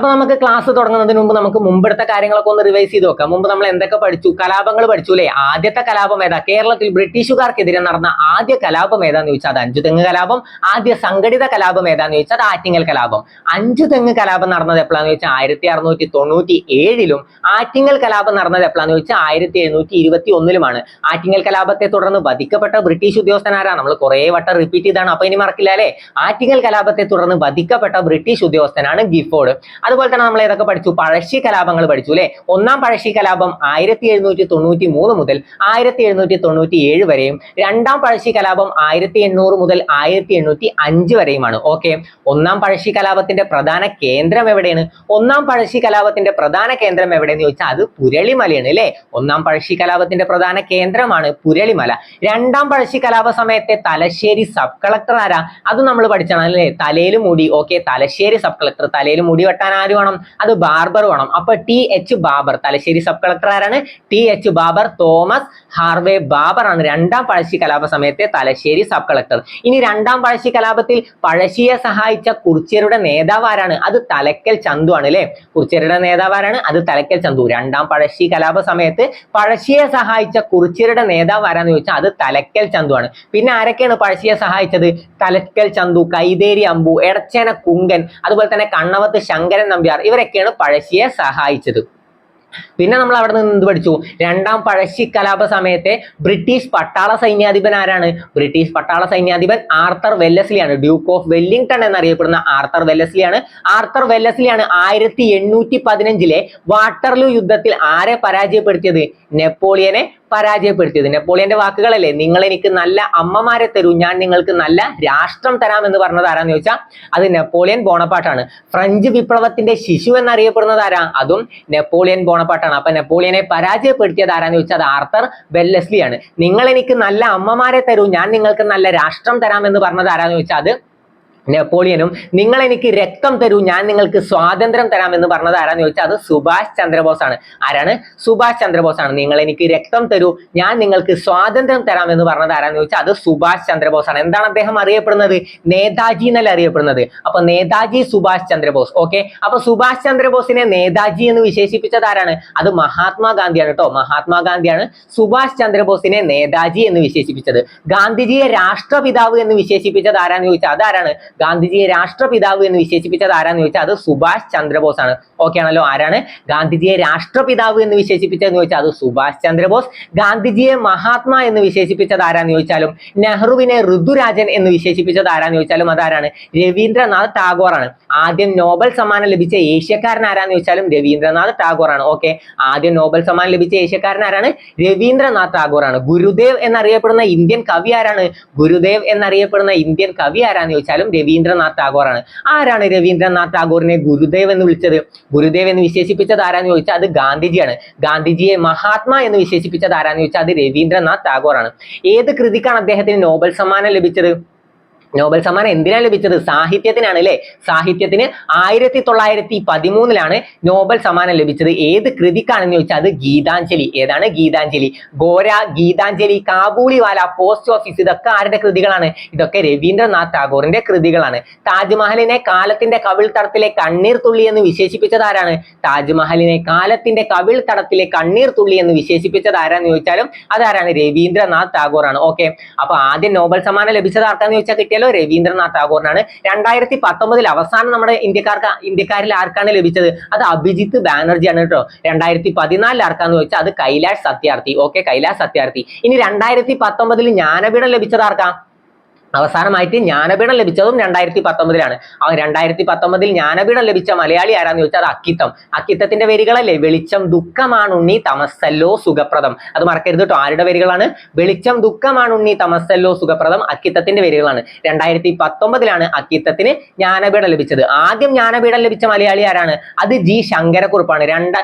അപ്പൊ നമുക്ക് ക്ലാസ് തുടങ്ങുന്നതിന് മുമ്പ് നമുക്ക് മുമ്പെടുത്ത കാര്യങ്ങളൊക്കെ ഒന്ന് റിവൈസ് ചെയ്ത് നോക്കാം മുമ്പ് നമ്മൾ എന്തൊക്കെ പഠിച്ചു? കലാപങ്ങൾ പഠിച്ചു അല്ലേ? ആദ്യത്തെ കലാപം ഏതാ? കേരളത്തിൽ ബ്രിട്ടീഷുകാർക്കെതിരെ നടന്ന ആദ്യ കലാപം ഏതാന്ന് ചോദിച്ചാൽ അത് അഞ്ചു തെങ്ങ് കലാപം. ആദ്യ സംഘടിത കലാപം ഏതാന്ന് ചോദിച്ചാൽ അത് ആറ്റിങ്ങൽ കലാപം. അഞ്ചു തെങ്ങ് കലാപം നടന്നത് എപ്പോഴാന്ന് ചോദിച്ചാൽ ആയിരത്തി അറുന്നൂറ്റി തൊണ്ണൂറ്റി ഏഴിലും ആറ്റിങ്ങൽ കലാപം നടന്നത് എപ്പോഴാന്ന് ചോദിച്ചാൽ ആയിരത്തി എഴുന്നൂറ്റി ഇരുപത്തി ഒന്നിലുമാണ് ആറ്റിങ്ങൽ കലാപത്തെ തുടർന്ന് വധിക്കപ്പെട്ട ബ്രിട്ടീഷ് ഉദ്യോഗസ്ഥനാരാ? നമ്മൾ കുറെ വട്ടം റിപ്പീറ്റ് ചെയ്താണ് അപ്പൊ ഇനി മറക്കില്ല അല്ലെ? ആറ്റിങ്ങൽ കലാപത്തെ തുടർന്ന് വധിക്കപ്പെട്ട ബ്രിട്ടീഷ് ഉദ്യോഗസ്ഥനാണ് ഗിഫോർഡ്. അതുപോലെ തന്നെ നമ്മൾ ഏതൊക്കെ പഠിച്ചു? പഴശ്ശി കലാപങ്ങൾ പഠിച്ചു അല്ലെ? ഒന്നാം പഴശ്ശി കലാപം ആയിരത്തി എഴുന്നൂറ്റി തൊണ്ണൂറ്റി മൂന്ന് മുതൽ ആയിരത്തി എഴുന്നൂറ്റി തൊണ്ണൂറ്റി ഏഴ് വരെയും രണ്ടാം പഴശ്ശി കലാപം ആയിരത്തി എണ്ണൂറ് മുതൽ ആയിരത്തി എണ്ണൂറ്റി അഞ്ച് വരെയുമാണ്. ഓക്കെ? ഒന്നാം പഴശ്ശി കലാപത്തിന്റെ പ്രധാന കേന്ദ്രം എവിടെയാണ്? ഒന്നാം പഴശ്ശി കലാപത്തിന്റെ പ്രധാന കേന്ദ്രം എവിടെയെന്ന് ചോദിച്ചാൽ അത് പുരളിമലയാണ് അല്ലെ? ഒന്നാം പഴശ്ശി കലാപത്തിന്റെ പ്രധാന കേന്ദ്രമാണ് പുരളിമല. രണ്ടാം പഴശ്ശി കലാപ സമയത്തെ തലശ്ശേരി സബ് കളക്ടർ ആരാ? അത് നമ്മൾ പഠിച്ചാണ് അല്ലേ? തലയിൽ മുടി. ഓക്കെ? തലശ്ശേരി സബ് കളക്ടർ തലയിൽ മുടി വെട്ടാൻ ആര് വേണം? അത് ബാർബർ വേണം. അപ്പൊ T H Baber Thalassery sub collector ആരാണ്? T H Baber Thomas Harvey Baber ആണ് രണ്ടാം പഴശ്ശി കലാപ സമയത്തെ തലശ്ശേരി സബ് കളക്ടർ ഇനി രണ്ടാം പഴശ്ശി കലാപത്തിൽ പഴശ്ശിയെ സഹായിച്ച കുറിച്യരുടെ നേതാവ് ആരാണ്? അത് തലക്കൽ ചന്തു ആണ് അല്ലെ കുറിച്യരുടെ നേതാവ് ആരാണ്? അത് തലക്കൽ ചന്തു. രണ്ടാം പഴശ്ശി കലാപ സമയത്ത് പഴശ്ശിയെ സഹായിച്ച കുറിച്യരുടെ നേതാവ് ആരാന്ന് ചോദിച്ചാൽ അത് തലക്കൽ ചന്തു ആണ്. പിന്നെ ആരൊക്കെയാണ് പഴശ്ശിയെ സഹായിച്ചത്? തലക്കൽ ചന്തു കൈതേരി അമ്പു എടച്ചേന കുങ്കൻ അതുപോലെ തന്നെ കണ്ണവത്ത് ശങ്കരൻ നമ്പ്യാർ. ഇവരൊക്കെയാണ് പഴശ്ശിയെ സഹായിച്ചത്. പിന്നെ നമ്മൾ അവിടെ നിന്ന് എന്ത് പഠിച്ചു? രണ്ടാം പഴശ്ശി കലാപ സമയത്തെ ബ്രിട്ടീഷ് പട്ടാള സൈന്യാധിപൻ ആരാണ്? ബ്രിട്ടീഷ് പട്ടാള സൈന്യാധിപൻ ആർത്തർ വെല്ലസ്ലിയാണ്. ഡ്യൂക്ക് ഓഫ് വെല്ലിംഗ്ടൺ എന്നറിയപ്പെടുന്ന ആർത്തർ വെല്ലസ്ലിയാണ്. ആർത്തർ വെല്ലസ്ലിയാണ് ആയിരത്തി എണ്ണൂറ്റി പതിനഞ്ചിലെ വാട്ടർലൂ യുദ്ധത്തിൽ ആരെ പരാജയപ്പെടുത്തിയത്? നെപ്പോളിയനെ പരാജയപ്പെടുത്തിയത്. നെപ്പോളിയന്റെ വാക്കുകളല്ലേ? നിങ്ങൾ എനിക്ക് നല്ല അമ്മമാരെ തരൂ ഞാൻ നിങ്ങൾക്ക് നല്ല രാഷ്ട്രം തരാം എന്ന് പറഞ്ഞത് ആരാന്ന് ചോദിച്ചാൽ അത് നെപ്പോളിയൻ ബോണപ്പാട്ടാണ്. ഫ്രഞ്ച് വിപ്ലവത്തിന്റെ ശിശു എന്നറിയപ്പെടുന്നത് ആരാ? അതും നെപ്പോളിയൻ ബോണപ്പാട്ടാണ്. അപ്പൊ നെപ്പോളിയനെ പരാജയപ്പെടുത്തിയത് ആരാന്ന് ചോദിച്ചാൽ ആർത്തർ ബെല്ലസ്ലിയാണ് നിങ്ങൾ എനിക്ക് നല്ല അമ്മമാരെ തരൂ ഞാൻ നിങ്ങൾക്ക് നല്ല രാഷ്ട്രം തരാം എന്ന് പറഞ്ഞത് ആരാന്ന് ചോദിച്ചാൽ അത് നെപ്പോളിയനും നിങ്ങൾ എനിക്ക് രക്തം തരൂ ഞാൻ നിങ്ങൾക്ക് സ്വാതന്ത്ര്യം തരാം എന്ന് പറഞ്ഞത് ആരാന്ന് ചോദിച്ചാൽ അത് സുഭാഷ് ചന്ദ്രബോസ് ആണ് ആരാണ്? സുഭാഷ് ചന്ദ്രബോസ് ആണ് നിങ്ങൾ എനിക്ക് രക്തം തരൂ ഞാൻ നിങ്ങൾക്ക് സ്വാതന്ത്ര്യം തരാം എന്ന് പറഞ്ഞത് ആരാന്ന് ചോദിച്ചാൽ അത് സുഭാഷ് ചന്ദ്രബോസ് ആണ് എന്താണ് അദ്ദേഹം അറിയപ്പെടുന്നത്? നേതാജി എന്നല്ല അറിയപ്പെടുന്നത്? അപ്പൊ നേതാജി സുഭാഷ് ചന്ദ്രബോസ് ഓക്കെ? അപ്പൊ സുഭാഷ് ചന്ദ്രബോസിനെ നേതാജി എന്ന് വിശേഷിപ്പിച്ചത് ആരാണ്? അത് മഹാത്മാഗാന്ധിയാണ് കേട്ടോ മഹാത്മാഗാന്ധിയാണ് സുഭാഷ് ചന്ദ്രബോസിനെ നേതാജി എന്ന് വിശേഷിപ്പിച്ചത്. ഗാന്ധിജിയെ രാഷ്ട്രപിതാവ് എന്ന് വിശേഷിപ്പിച്ചത് ആരാന്ന് ചോദിച്ചാൽ അതാരാണ്? ഗാന്ധിജിയെ രാഷ്ട്രപിതാവ് എന്ന് വിശേഷിപ്പിച്ചത് ആരാന്ന് ചോദിച്ചാൽ അത് സുഭാഷ് ചന്ദ്രബോസ് ആണ് ഓക്കെ ആണല്ലോ ആരാണ്? ഗാന്ധിജിയെ രാഷ്ട്രപിതാവ് എന്ന് വിശേഷിപ്പിച്ചതെന്ന് ചോദിച്ചാൽ അത് സുഭാഷ് ചന്ദ്രബോസ്. ഗാന്ധിജിയെ മഹാത്മാ എന്ന് വിശേഷിപ്പിച്ചത് ആരാന്ന് ചോദിച്ചാലും നെഹ്റുവിനെ ഋതുരാജൻ എന്ന് വിശേഷിപ്പിച്ചത് ആരാന്ന് ചോദിച്ചാലും അതാരാണ്? രവീന്ദ്രനാഥ് ടാഗോർ ആണ് ആദ്യം നോബൽ സമ്മാനം ലഭിച്ച ഏഷ്യക്കാരൻ ആരാന്ന് ചോദിച്ചാലും രവീന്ദ്രനാഥ് ടാഗോർ ആണ് ഓക്കെ ആദ്യം നോബൽ സമ്മാനം ലഭിച്ച ഏഷ്യക്കാരൻ ആരാണ്? രവീന്ദ്രനാഥ് ടാഗോർ ആണ് ഗുരുദേവ് എന്നറിയപ്പെടുന്ന ഇന്ത്യൻ കവി ആരാണ്? ഗുരുദേവ് എന്നറിയപ്പെടുന്ന ഇന്ത്യൻ കവി ആരാന്ന് ചോദിച്ചാലും രവീന്ദ്രനാഥ് ടാഗോർ ആണ് ആരാണ് രവീന്ദ്രനാഥ് ടാഗോറിനെ ഗുരുദേവ് എന്ന് വിളിച്ചത്? ഗുരുദേവ് എന്ന് വിശേഷിപ്പിച്ചത് ആരാന്ന് ചോദിച്ചാൽ അത് ഗാന്ധിജിയാണ്. ഗാന്ധിജിയെ മഹാത്മാ എന്ന് വിശേഷിപ്പിച്ചത് ആരാന്ന് ചോദിച്ചാൽ അത് രവീന്ദ്രനാഥ് ടാഗോർ ആണ് ഏത് കൃതിക്കാണ് അദ്ദേഹത്തിന് നോബൽ സമ്മാനം ലഭിച്ചത്? നോബൽ സമ്മാനം എന്തിനാണ് ലഭിച്ചത്? സാഹിത്യത്തിനാണ് അല്ലെ സാഹിത്യത്തിന് ആയിരത്തി തൊള്ളായിരത്തി പതിമൂന്നിലാണ് നോബൽ സമ്മാനം ലഭിച്ചത്. ഏത് കൃതിക്കാണെന്ന് ചോദിച്ചാൽ അത് ഗീതാഞ്ജലി. ഏതാണ് ഗീതാഞ്ജലി? ഗോര ഗീതാഞ്ജലി കാബൂളിവാല പോസ്റ്റ് ഓഫീസ് ഇതൊക്കെ ആരുടെ കൃതികളാണ്? ഇതൊക്കെ രവീന്ദ്രനാഥ് ടാഗോറിന്റെ കൃതികളാണ്. താജ്മഹലിനെ കാലത്തിന്റെ കവിൾ തടത്തിലെ കണ്ണീർ തുള്ളി എന്ന് വിശേഷിപ്പിച്ചത് ആരാണ്? താജ്മഹലിനെ കാലത്തിന്റെ കവിൾ തടത്തിലെ കണ്ണീർ തുള്ളി എന്ന് വിശേഷിപ്പിച്ചത് ആരാന്ന് ചോദിച്ചാലും അതാരാണ്? രവീന്ദ്രനാഥ് ടാഗോർ ആണ് ഓക്കെ. അപ്പൊ ആദ്യം നോബൽ സമ്മാനം ലഭിച്ചത് ആർക്കാന്ന് ചോദിച്ചാൽ കിട്ടിയാലോ രവീന്ദ്രനാഥ് ടാഗോറിനാണ്. രണ്ടായിരത്തി പത്തൊമ്പതിൽ അവസാനം നമ്മുടെ ഇന്ത്യക്കാർക്ക് ഇന്ത്യക്കാരിൽ ആർക്കാണ് ലഭിച്ചത്? അത് അഭിജിത്ത് ബാനർജി ആണ് കേട്ടോ. രണ്ടായിരത്തി പതിനാലിൽ ആർക്കാന്ന് ചോദിച്ചാൽ അത് കൈലാഷ് സത്യാർത്ഥി. ഓക്കെ കൈലാഷ് സത്യാർത്ഥി. ഇനി രണ്ടായിരത്തി പത്തൊമ്പതിൽ ജ്ഞാനപീഠം ലഭിച്ചത് ആർക്കാ? അവസാനമായിട്ട് ജ്ഞാനപീഠം ലഭിച്ചതും രണ്ടായിരത്തി പത്തൊമ്പതിലാണ് ആ രണ്ടായിരത്തി പത്തൊമ്പതിൽ ജ്ഞാനപീഠം ലഭിച്ച മലയാളി ആരാന്ന് ചോദിച്ചാൽ അത് അക്കിത്തം. അക്കിത്തത്തിന്റെ വരികളല്ലേ? വെളിച്ചം ദുഃഖമാണ് ഉണ്ണി തമസല്ലോ സുഖപ്രദം. അത് മറക്കരുത് കേട്ടോ ആരുടെ വരികളാണ്? വെളിച്ചം ദുഃഖമാണ് ഉണ്ണി തമസല്ലോ സുഖപ്രദം അക്കിത്തത്തിന്റെ വരികളാണ്. രണ്ടായിരത്തി പത്തൊമ്പതിലാണ് അക്കിത്തത്തിന് ജ്ഞാനപീഠം ലഭിച്ചത്. ആദ്യം ജ്ഞാനപീഠം ലഭിച്ച മലയാളി ആരാണ്? അത് ജി ശങ്കരക്കുറുപ്പാണ്. രണ്ട്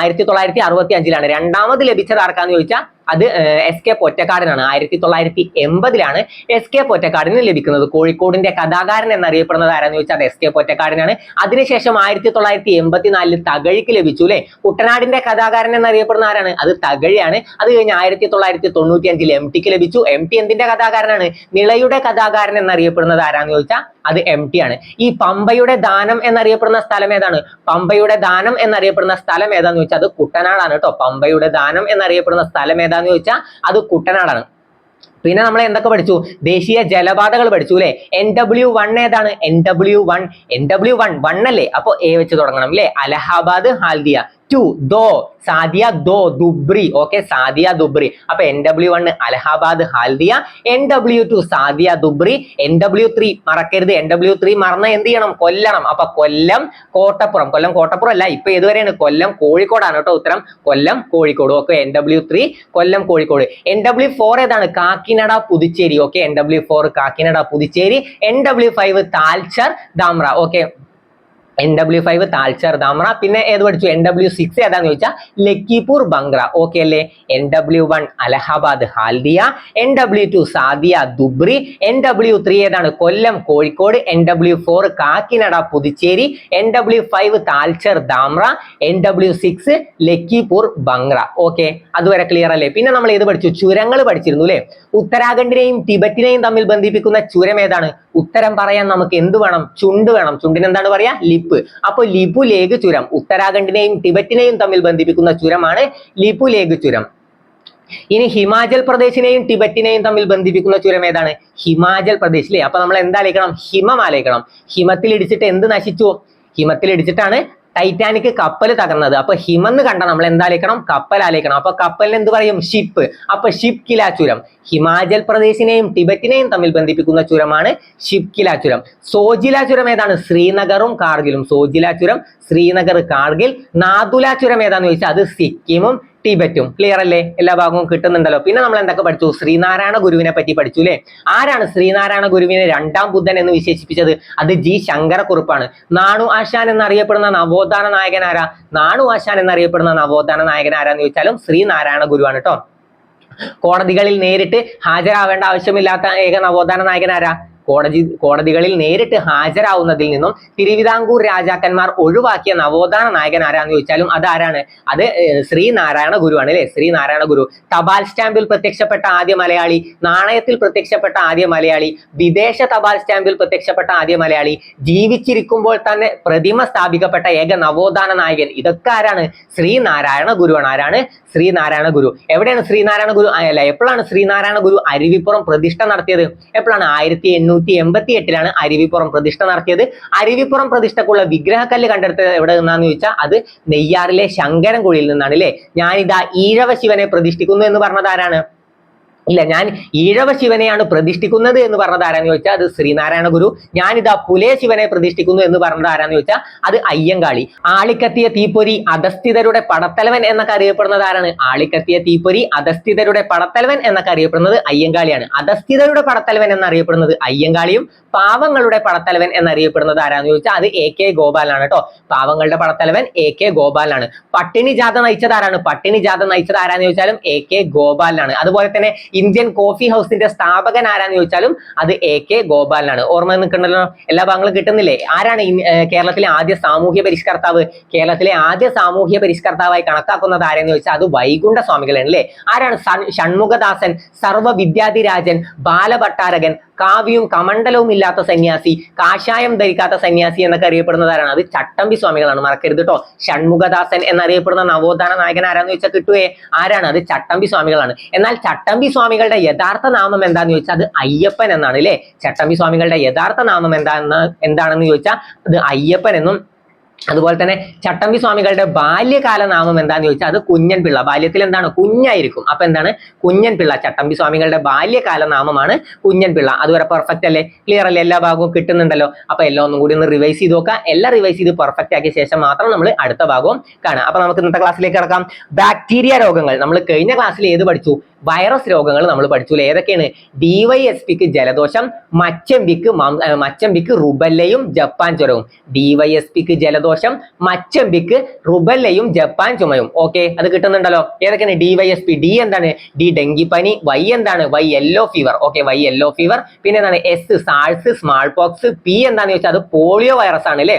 ആയിരത്തി തൊള്ളായിരത്തി അറുപത്തി അഞ്ചിലാണ് രണ്ടാമത് ലഭിച്ചത് ആർക്കാന്ന് ചോദിച്ചാൽ അത് എസ് കെ പൊറ്റക്കാടിനാണ്. ആയിരത്തി തൊള്ളായിരത്തി എൺപതിലാണ് എസ് കെ പൊറ്റക്കാടിന് ലഭിക്കുന്നത്. കോഴിക്കോടിന്റെ കഥാകാരൻ എന്നറിയപ്പെടുന്നത് ആരാന്ന് ചോദിച്ചാൽ അത് എസ് കെ പൊറ്റക്കാടിനാണ്. അതിനുശേഷം ആയിരത്തി തൊള്ളായിരത്തി എൺപത്തിനാലിൽ തകഴിക്ക് ലഭിച്ചു അല്ലെ? കുട്ടനാടിന്റെ കഥാകാരൻ എന്നറിയപ്പെടുന്ന ആരാണ്? അത് തകഴിയാണ്. അത് കഴിഞ്ഞ് ആയിരത്തി തൊള്ളായിരത്തി തൊണ്ണൂറ്റി അഞ്ചിൽ എം ടിക്ക് ലഭിച്ചു. എം ടി എന്തിന്റെ കഥാകാരനാണ്? നിളയുടെ കഥാകാരൻ എന്നറിയപ്പെടുന്നത് ആരാന്ന് ചോദിച്ചാൽ അത് എം ടി ആണ്. ഈ പമ്പയുടെ ദാനം എന്നറിയപ്പെടുന്ന സ്ഥലം ഏതാണ്? പമ്പയുടെ ദാനം എന്നറിയപ്പെടുന്ന സ്ഥലം ഏതാന്ന് ചോദിച്ചാൽ അത് കുട്ടനാടാണ് കേട്ടോ. പമ്പയുടെ ദാനം എന്നറിയപ്പെടുന്ന സ്ഥലം ഏതാന്ന് ചോദിച്ചാൽ അത് കുട്ടനാടാണ്. പിന്നെ നമ്മൾ എന്തൊക്കെ പഠിച്ചു? ദേശീയ ജലപാതകൾ പഠിച്ചു അല്ലെ? എൻ ഡബ്ല്യു വൺ ഏതാണ്? N W one N W one one അല്ലേ? അപ്പൊ എ വെച്ച് തുടങ്ങണം അല്ലെ? അലഹബാദ് ഹാൽദിയ. ടു ദോ സാദിയ ദോ ദുബ്രി. ഓക്കെ സാദിയ ദുബ്രി. അപ്പൊ N W one Allahabad Haldia. N W two Sadiya Dhubri. N W three മറക്കരുത്. എൻ ഡബ്ല്യു ത്രീ മറന്ന എന്ത് ചെയ്യണം? കൊല്ലണം. അപ്പൊ കൊല്ലം കോട്ടപ്പുറം. കൊല്ലം കോട്ടപ്പുറം അല്ല ഇപ്പൊ ഏതുവരെയാണ് കൊല്ലം കോഴിക്കോടാണ് കേട്ടോ ഉത്തരം. Kollam Kozhikode. Okay N W three Kollam Kozhikode. N W four ഏതാണ്? Kakinada Puducherry. Okay N W four Kakinada Puducherry. N W five Talcher Dhamra. Okay N W five Talcher Dhamra പിന്നെ ഏത് പഠിച്ചു? എൻ ഡബ്ല്യു സിക്സ് ഏതാന്ന് ചോദിച്ചാൽ Lakhipur Bhangra. Okay അല്ലേ? N W one Allahabad Haldia. N W two Sadiya Dhubri. N W three ഏതാണ്? Kollam Kozhikode. N W four Kakinada Puducherry. N W five Talcher Dhamra N W six Lakhipur Bhanga. Okay അതുവരെ clear അല്ലേ? പിന്നെ നമ്മൾ ഏത് പഠിച്ചു? ചുരങ്ങൾ പഠിച്ചിരുന്നു അല്ലേ? ഉത്തരാഖണ്ഡിനെയും ടിബറ്റിനെയും തമ്മിൽ ബന്ധിപ്പിക്കുന്ന ചുരം ഏതാണ്? ഉത്തരം പറയാൻ നമുക്ക് എന്ത് വേണം? ചുണ്ട് വേണം. ചുണ്ടിന് എന്താണ് പറയാ ലിപ്പ് അപ്പൊ ലിപുലേഖ് ചുരം. ഉത്തരാഖണ്ഡിനെയും ടിബറ്റിനെയും തമ്മിൽ ബന്ധിപ്പിക്കുന്ന ചുരമാണ് ലിപുലേഖ് ചുരം. ഇനി ഹിമാചൽ പ്രദേശിനെയും ടിബറ്റിനെയും തമ്മിൽ ബന്ധിപ്പിക്കുന്ന ചുരം ഏതാണ്? ഹിമാചൽ പ്രദേശിലെ. അപ്പൊ നമ്മൾ എന്താലേക്കണം ഹിമം ആലേക്കണം ഹിമത്തിൽ ഇടിച്ചിട്ട് എന്ത് നശിച്ചു? ഹിമത്തിൽ ഇടിച്ചിട്ടാണ് ടൈറ്റാനിക് കപ്പൽ തകർന്നത്. അപ്പൊ ഹിമെന്ന് കണ്ട നമ്മൾ എന്താലേക്കണം? കപ്പൽ ആലേക്കണം അപ്പൊ കപ്പലിന് എന്ത് പറയും? ഷിപ്പ് അപ്പൊ ഷിപ്പ് കില ചുരം. ഹിമാചൽ പ്രദേശിനെയും ടിബറ്റിനെയും തമ്മിൽ ബന്ധിപ്പിക്കുന്ന ചുരമാണ് ഷിപ്പ് ചുരം. സോജില ചുരം ഏതാണ്? ശ്രീനഗറും കാർഗിലും. സോജില ചുരം ശ്രീനഗർ കാർഗിൽ. നാദുല ചുരം ഏതാന്ന് ചോദിച്ചാൽ അത് സിക്കിമും ടിബറ്റും ക്ലിയർ അല്ലേ? എല്ലാ ഭാഗവും കിട്ടുന്നുണ്ടല്ലോ. പിന്നെ നമ്മൾ എന്തൊക്കെ പഠിച്ചു? ശ്രീനാരായണ ഗുരുവിനെ പറ്റി പഠിച്ചു അല്ലേ ആരാണ് ശ്രീനാരായണ ഗുരുവിനെ രണ്ടാം ബുദ്ധൻ എന്ന് വിശേഷിപ്പിച്ചത്? അത് ജി ശങ്കരക്കുറുപ്പാണ്. നാണു ആശാൻ എന്നറിയപ്പെടുന്ന നവോത്ഥാന നായകൻ ആരാ? നാണു ആശാൻ എന്നറിയപ്പെടുന്ന നവോത്ഥാന നായകൻ ആരാന്ന് ചോദിച്ചാലും ശ്രീനാരായണ ഗുരുവാണ് കേട്ടോ കോടതികളിൽ നേരിട്ട് ഹാജരാവേണ്ട ആവശ്യമില്ലാത്ത ഏക നവോത്ഥാന നായകൻ ആരാ? കോടതി കോടതികളിൽ നേരിട്ട് ഹാജരാവുന്നതിൽ നിന്നും തിരുവിതാംകൂർ രാജാക്കന്മാർ ഒഴിവാക്കിയ നവോത്ഥാന നായകൻ ആരാന്ന് ചോദിച്ചാലും അതാരാണ്? അത് ശ്രീനാരായണ ഗുരുവാണ് അല്ലേ? ശ്രീനാരായണ ഗുരു. തപാൽ സ്റ്റാമ്പിൽ പ്രത്യക്ഷപ്പെട്ട ആദ്യ മലയാളി നാണയത്തിൽ പ്രത്യക്ഷപ്പെട്ട ആദ്യ മലയാളി വിദേശ തപാൽ സ്റ്റാമ്പിൽ പ്രത്യക്ഷപ്പെട്ട ആദ്യ മലയാളി ജീവിച്ചിരിക്കുമ്പോൾ തന്നെ പ്രതിമ സ്ഥാപിക്കപ്പെട്ട ഏക നവോത്ഥാന നായകൻ. ഇതൊക്കെ ആരാണ്? ശ്രീനാരായണ ഗുരുവാണ്. ആരാണ്? ശ്രീനാരായണ ഗുരു. എവിടെയാണ് ശ്രീനാരായണ ഗുരു? അല്ല എപ്പോഴാണ് ശ്രീനാരായണ ഗുരു അരുവിപ്പുറം പ്രതിഷ്ഠ നടത്തിയത്? എപ്പോഴാണ്? ആയിരത്തി എണ്ണൂറ്റി എൺപത്തി എട്ടിലാണ് അരുവിപ്പുറം പ്രതിഷ്ഠ നടത്തിയത്. അരുവിപ്പുറം പ്രതിഷ്ഠക്കുള്ള വിഗ്രഹക്കല്ല് കണ്ടെടുത്തത് എവിടെ നിന്നാന്ന് ചോദിച്ചാൽ അത് നെയ്യാറിലെ ശങ്കരൻകുഴിയിൽ നിന്നാണ് അല്ലേ ഞാനിതാ ഈഴവ ശിവനെ പ്രതിഷ്ഠിക്കുന്നു എന്ന് പറഞ്ഞത് ആരാണ്? ഇല്ല ഞാൻ ഈഴവ ശിവനെയാണ് പ്രതിഷ്ഠിക്കുന്നത് എന്ന് പറഞ്ഞത് ആരാന്ന് ചോദിച്ചാൽ അത് ശ്രീനാരായണ ഗുരു. ഞാനിതാ പുലയ ശിവനെ പ്രതിഷ്ഠിക്കുന്നു എന്ന് പറഞ്ഞത് ആരാന്ന് ചോദിച്ചാൽ അത് അയ്യങ്കാളി. ആളിക്കത്തിയ തീപ്പൊരി അധസ്ഥിതരുടെ പടത്തലവൻ എന്നൊക്കെ അറിയപ്പെടുന്നത് ആരാണ്? ആളിക്കത്തിയ തീപ്പൊരി അധസ്ഥിതരുടെ പടത്തലവൻ എന്നൊക്കെ അറിയപ്പെടുന്നത് അയ്യങ്കാളിയാണ്. അധസ്ഥിതരുടെ പടത്തലവൻ എന്നറിയപ്പെടുന്നത് അയ്യങ്കാളിയും പാവങ്ങളുടെ പടത്തലവൻ എന്നറിയപ്പെടുന്നത് ആരാന്ന് ചോദിച്ചാൽ അത് എ കെ ഗോപാലാണ് കേട്ടോ. പാവങ്ങളുടെ പടത്തലവൻ എ കെ ഗോപാലാണ്. പട്ടിണി ജാഥ നയിച്ചത് ആരാണ്? പട്ടിണി ജാഥ നയിച്ചത് ആരാന്ന് ചോദിച്ചാലും എ കെ ഗോപാലാണ്. അതുപോലെ തന്നെ ഇന്ത്യൻ കോഫി ഹൗസിന്റെ സ്ഥാപകൻ ആരാന്ന് ചോദിച്ചാലും അത് എ കെ ഗോപാലനാണ്. ഓർമ്മ നിൽക്കണ്ടല്ലോ? എല്ലാ ഭാഗങ്ങളും കിട്ടുന്നില്ലേ? ആരാണ് കേരളത്തിലെ ആദ്യ സാമൂഹ്യ പരിഷ്കർത്താവ്? കേരളത്തിലെ ആദ്യ സാമൂഹ്യ പരിഷ്കർത്താവായി കണക്കാക്കുന്നത് ആരെന്ന് ചോദിച്ചാൽ അത് വൈകുണ്ഠ സ്വാമികളാണ് അല്ലേ? ആരാണ് ഷൺമുഖദാസൻ സർവ വിദ്യാധിരാജൻ ബാലഭട്ടാരകൻ കാവ്യവും കമണ്ഡലവും ഇല്ലാത്ത സന്യാസി കാഷായം ധരിക്കാത്ത സന്യാസി എന്നൊക്കെ അറിയപ്പെടുന്നത് ആരാണ് അത് ചട്ടമ്പി സ്വാമികളാണ്. മറക്കരുത് കേട്ടോ ഷൺമുഖദാസൻ എന്നറിയപ്പെടുന്ന നവോത്ഥാന നായകൻ ആരാന്ന് ചോദിച്ചാൽ കിട്ടുവേ? ആരാണ്? അത് ചട്ടമ്പി സ്വാമികളാണ്. എന്നാൽ ചട്ടമ്പി സ്വാമികളുടെ യഥാർത്ഥ നാമം എന്താന്ന് ചോദിച്ചാൽ അത് അയ്യപ്പൻ എന്നാണ് അല്ലേ ചട്ടമ്പി സ്വാമികളുടെ യഥാർത്ഥ നാമം എന്താന്ന് എന്താണെന്ന് ചോദിച്ചാൽ അത് അയ്യപ്പൻ എന്നും അതുപോലെ തന്നെ ചട്ടമ്പി സ്വാമികളുടെ ബാല്യകാല നാമം എന്താന്ന് ചോദിച്ചാൽ അത് കുഞ്ഞൻ പിള്ള. ബാല്യത്തിൽ എന്താണ്? കുഞ്ഞായിരിക്കും. അപ്പൊ എന്താണ്? കുഞ്ഞൻ പിള്ള. ചട്ടമ്പി സ്വാമികളുടെ ബാല്യകാല നാമമാണ് കുഞ്ഞൻ പിള്ള. അതുവരെ പെർഫെക്റ്റ് അല്ലേ? ക്ലിയർ അല്ലേ? എല്ലാ ഭാഗവും കിട്ടുന്നുണ്ടല്ലോ. അപ്പൊ എല്ലാം ഒന്നും കൂടി ഒന്ന് റിവൈസ് ചെയ്ത് നോക്കാം. എല്ലാം റിവൈസ് ചെയ്ത് പെർഫെക്റ്റ് ആക്കിയ ശേഷം മാത്രം നമ്മൾ അടുത്ത ഭാഗവും കാണാം. അപ്പൊ നമുക്ക് ഇന്നത്തെ ക്ലാസ്സിലേക്ക് കിടക്കാം. ബാക്ടീരിയ രോഗങ്ങൾ. നമ്മൾ കഴിഞ്ഞ ക്ലാസ്സിൽ ഏത് പഠിച്ചു? വൈറസ് രോഗങ്ങൾ നമ്മൾ പഠിച്ചു ഏതൊക്കെയാണ്? ഡി വൈ എസ് പിക്ക് ജലദോഷം മച്ചമ്പിക്ക് മച്ചമ്പിക്ക് റുബല്ലയും ജപ്പാൻ ചുരവും പിക്ക് ജലദോഷം മച്ചമ്പിക്ക് റുബല്ലയും ജപ്പാൻ ചുമയും. ഓക്കെ അത് കിട്ടുന്നുണ്ടല്ലോ. ഏതൊക്കെയാണ്? D Y S P D എന്താണ്? ഡി ഡെങ്കിപ്പനി വൈ എന്താണ്? Y yellow fever okay Y yellow fever പിന്നെ എന്താണ്? എസ് സാൾസ് സ്മാൾ പോക്സ് പി എന്താണെന്ന് ചോദിച്ചാൽ അത് പോളിയോ വൈറസ് ആണ് അല്ലേ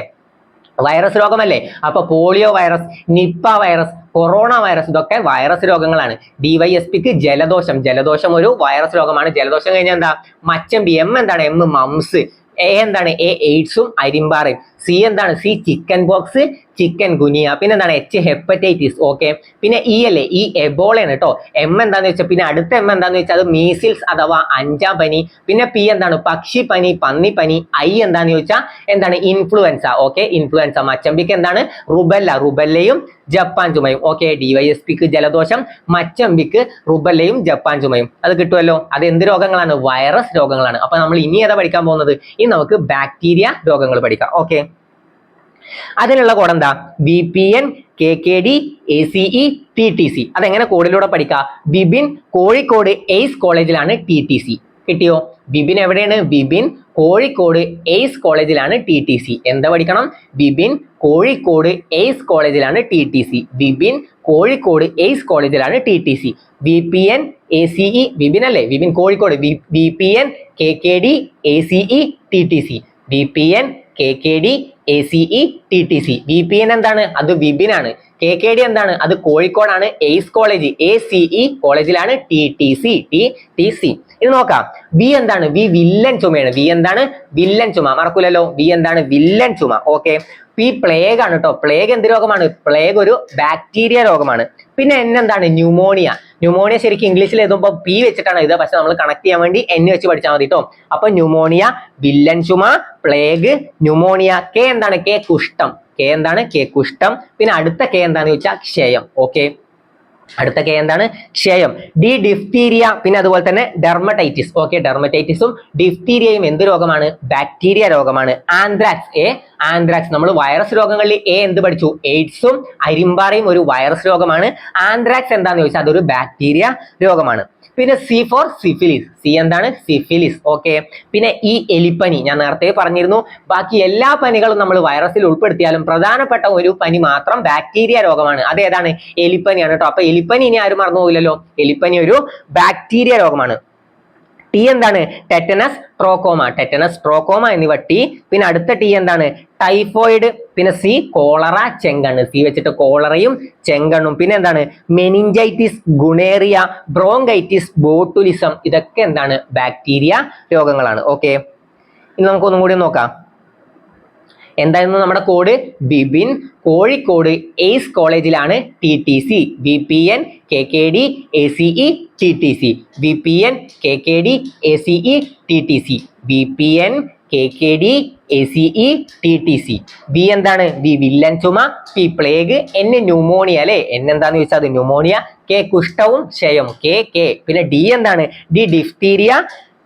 വൈറസ് രോഗമല്ലേ? അപ്പൊ polio virus Nipah virus corona virus ഇതൊക്കെ വൈറസ് രോഗങ്ങളാണ്. ഡിവൈഎസ്പിക്ക് ജലദോഷം. ജലദോഷം ഒരു വൈറസ് രോഗമാണ്. ജലദോഷം കഴിഞ്ഞാൽ എന്താ? മച്ചം ബി എം എന്താണ്? എം മംസ് എ എന്താണ്? എ എയ്ഡ്സും അരിമ്പാറയും. സി എന്താണ്? C chicken box chikungunya പിന്നെ എന്താണ്? എച്ച് ഹെപ്പറ്റൈറ്റിസ് ഓക്കെ പിന്നെ ഇ അല്ലേ? ഈ എബോളയാണ് കേട്ടോ എം എന്താണെന്ന് വെച്ചാൽ പിന്നെ അടുത്ത എം എന്താണെന്ന് വെച്ചാൽ അത് മീസിൽസ് അഥവാ അഞ്ചാം പനി പിന്നെ പി എന്താണ്? പക്ഷിപ്പനി പന്നിപ്പനി. ഐ എന്താന്ന് ചോദിച്ചാൽ എന്താണ്? ഇൻഫ്ലുവൻസ ഓക്കെ ഇൻഫ്ലുവൻസ മച്ചമ്പിക്ക് എന്താണ്? റുബല്ല റുബല്ലയും ജപ്പാൻ ചുമയും ഓക്കെ ഡിവൈഎസ്പിക്ക് ജലദോഷം മച്ചമ്പിക്ക് റുബല്ലയും ജപ്പാൻ ചുമയും. അത് കിട്ടുമല്ലോ അത് എന്ത് രോഗങ്ങളാണ്? വൈറസ് രോഗങ്ങളാണ്. അപ്പൊ നമ്മൾ ഇനി ഏതാ പഠിക്കാൻ പോകുന്നത്? ഇനി നമുക്ക് ബാക്ടീരിയ രോഗങ്ങൾ പഠിക്കാം ഓക്കെ അതിനുള്ള കോഡ് എന്താ? B P N K K D A C E T T C അതെങ്ങനെ കോഡിലൂടെ പഠിക്കാം? ബിബിൻ കോഴിക്കോട് എയ്സ് കോളേജിലാണ് ടി ടി സി കിട്ടിയോ? ബിബിൻ എവിടെയാണ്? ബിബിൻ കോഴിക്കോട് എയ്സ് കോളേജിലാണ് ടി ടി സി എന്താ പഠിക്കണം? ബിബിൻ കോഴിക്കോട് എയ്സ് കോളേജിലാണ് T T C Bibin Kozhikode Ace കോളേജിലാണ് T T C B P N A C E അല്ലേ? Bibin Kozhikode. B P N K K D A C E T T C B P N K K D A C E T T C V P N എന്താണ്? അത് ആണ്. K K D എന്താണ്? അത് കോഴിക്കോടാണ്. Ace college A C E കോളേജിലാണ് T T C T T C ഇത് നോക്കാം. V എന്താണ്? വി വില്ലൻ ചുമയാണ്. വി എന്താണ്? വില്ലൻ ചുമ. മറക്കൂലല്ലോ. വി എന്താണ്? വില്ലൻ ചുമ. ഓക്കെ പി പ്ലേഗ് ആണ് കേട്ടോ പ്ലേഗ് എന്ത് രോഗമാണ്? പ്ലേഗ് ഒരു ബാക്ടീരിയ രോഗമാണ്. പിന്നെ എന്നെന്താണ് ന്യൂമോണിയ ന്യൂമോണിയ ശരിക്കും ഇംഗ്ലീഷിൽ എഴുതുമ്പോൾ പി വെച്ചിട്ടാണ് എഴുതുക. പക്ഷെ നമ്മൾ കണക്ട് ചെയ്യാൻ വേണ്ടി എൻ വെച്ച് പഠിച്ചാൽ മതി കേട്ടോ അപ്പൊ ന്യൂമോണിയ വില്ലൻ ചുമ പ്ലേഗ് ന്യൂമോണിയ കെ എന്താണ്? കെ കുഷ്ഠം. കെ എന്താണ്? കെ കുഷ്ഠം. പിന്നെ അടുത്ത കെ എന്താണെന്ന് ചോദിച്ചാൽ ക്ഷയം. ഓക്കെ അടുത്ത കെ എന്താണ്? ക്ഷയം. ഡി ഡിഫ്തീരിയ പിന്നെ അതുപോലെ തന്നെ ഡെർമറ്റൈറ്റിസ് ഓക്കെ ഡെർമറ്റൈറ്റിസും ഡിഫ്തീരിയയും എന്ത് രോഗമാണ്? ബാക്ടീരിയ രോഗമാണ്. ആന്ത്രാക്സ് എ ആന്ത്രാക്സ് നമ്മൾ വൈറസ് രോഗങ്ങളിൽ എ എന്ത് പഠിച്ചു? എയ്ഡ്സും അരിമ്പാറയും ഒരു വൈറസ് രോഗമാണ്. ആന്ത്രാക്സ് എന്താന്ന് ചോദിച്ചാൽ അതൊരു ബാക്ടീരിയ രോഗമാണ്. പിന്നെ സി ഫോർ സിഫിലിസ് സി എന്താണ്? സിഫിലിസ് ഓക്കെ പിന്നെ ഈ എലിപ്പനി ഞാൻ നേരത്തെ പറഞ്ഞിരുന്നു. ബാക്കി എല്ലാ പനികളും നമ്മൾ വൈറസിൽ ഉൾപ്പെടുത്തിയാലും പ്രധാനപ്പെട്ട ഒരു പനി മാത്രം ബാക്ടീരിയ രോഗമാണ്. അത് ഏതാണ്? എലിപ്പനിയാണ് കേട്ടോ അപ്പൊ എലിപ്പനി ഇനി ആരും മറന്നു പോകില്ലല്ലോ. എലിപ്പനി ഒരു ബാക്ടീരിയ രോഗമാണ്. ടി എന്താണ്? ടെറ്റനസ് ട്രോക്കോമ ടെറ്റനസ് ട്രോക്കോമ എന്നിവ ടി പിന്നെ അടുത്ത ടി എന്താണ്? ടൈഫോയിഡ് പിന്നെ സി കോളറ ചെങ്കണ്ണ്. സി വെച്ചിട്ട് കോളറയും ചെങ്കണ്ണും. പിന്നെ എന്താണ്? മെനിഞ്ചൈറ്റിസ് ഗുണേറിയ ബ്രോങ്കൈറ്റിസ് ബോട്ടുലിസം ഇതൊക്കെ എന്താണ്? ബാക്ടീരിയ രോഗങ്ങളാണ്. ഓക്കെ ഇനി നമുക്ക് ഒന്നും കൂടി നോക്കാം. എന്തായിരുന്നു നമ്മുടെ കോഡ് ബിബിൻ കോഴിക്കോട് എയ്സ് കോളേജിലാണ് T T C B P N K K D A C E T T C B P N K K D A C E T T C B P N K K D A C E T T C B എന്താണ്? B വില്ലൻ ചുമ P plague N pneumonia അല്ലെ? N എന്താന്ന് ചോദിച്ചാൽ അത് pneumonia K കുഷ്ഠവും ക്ഷയം K K. പിന്നെ ഡി എന്താണ്? D diphtheria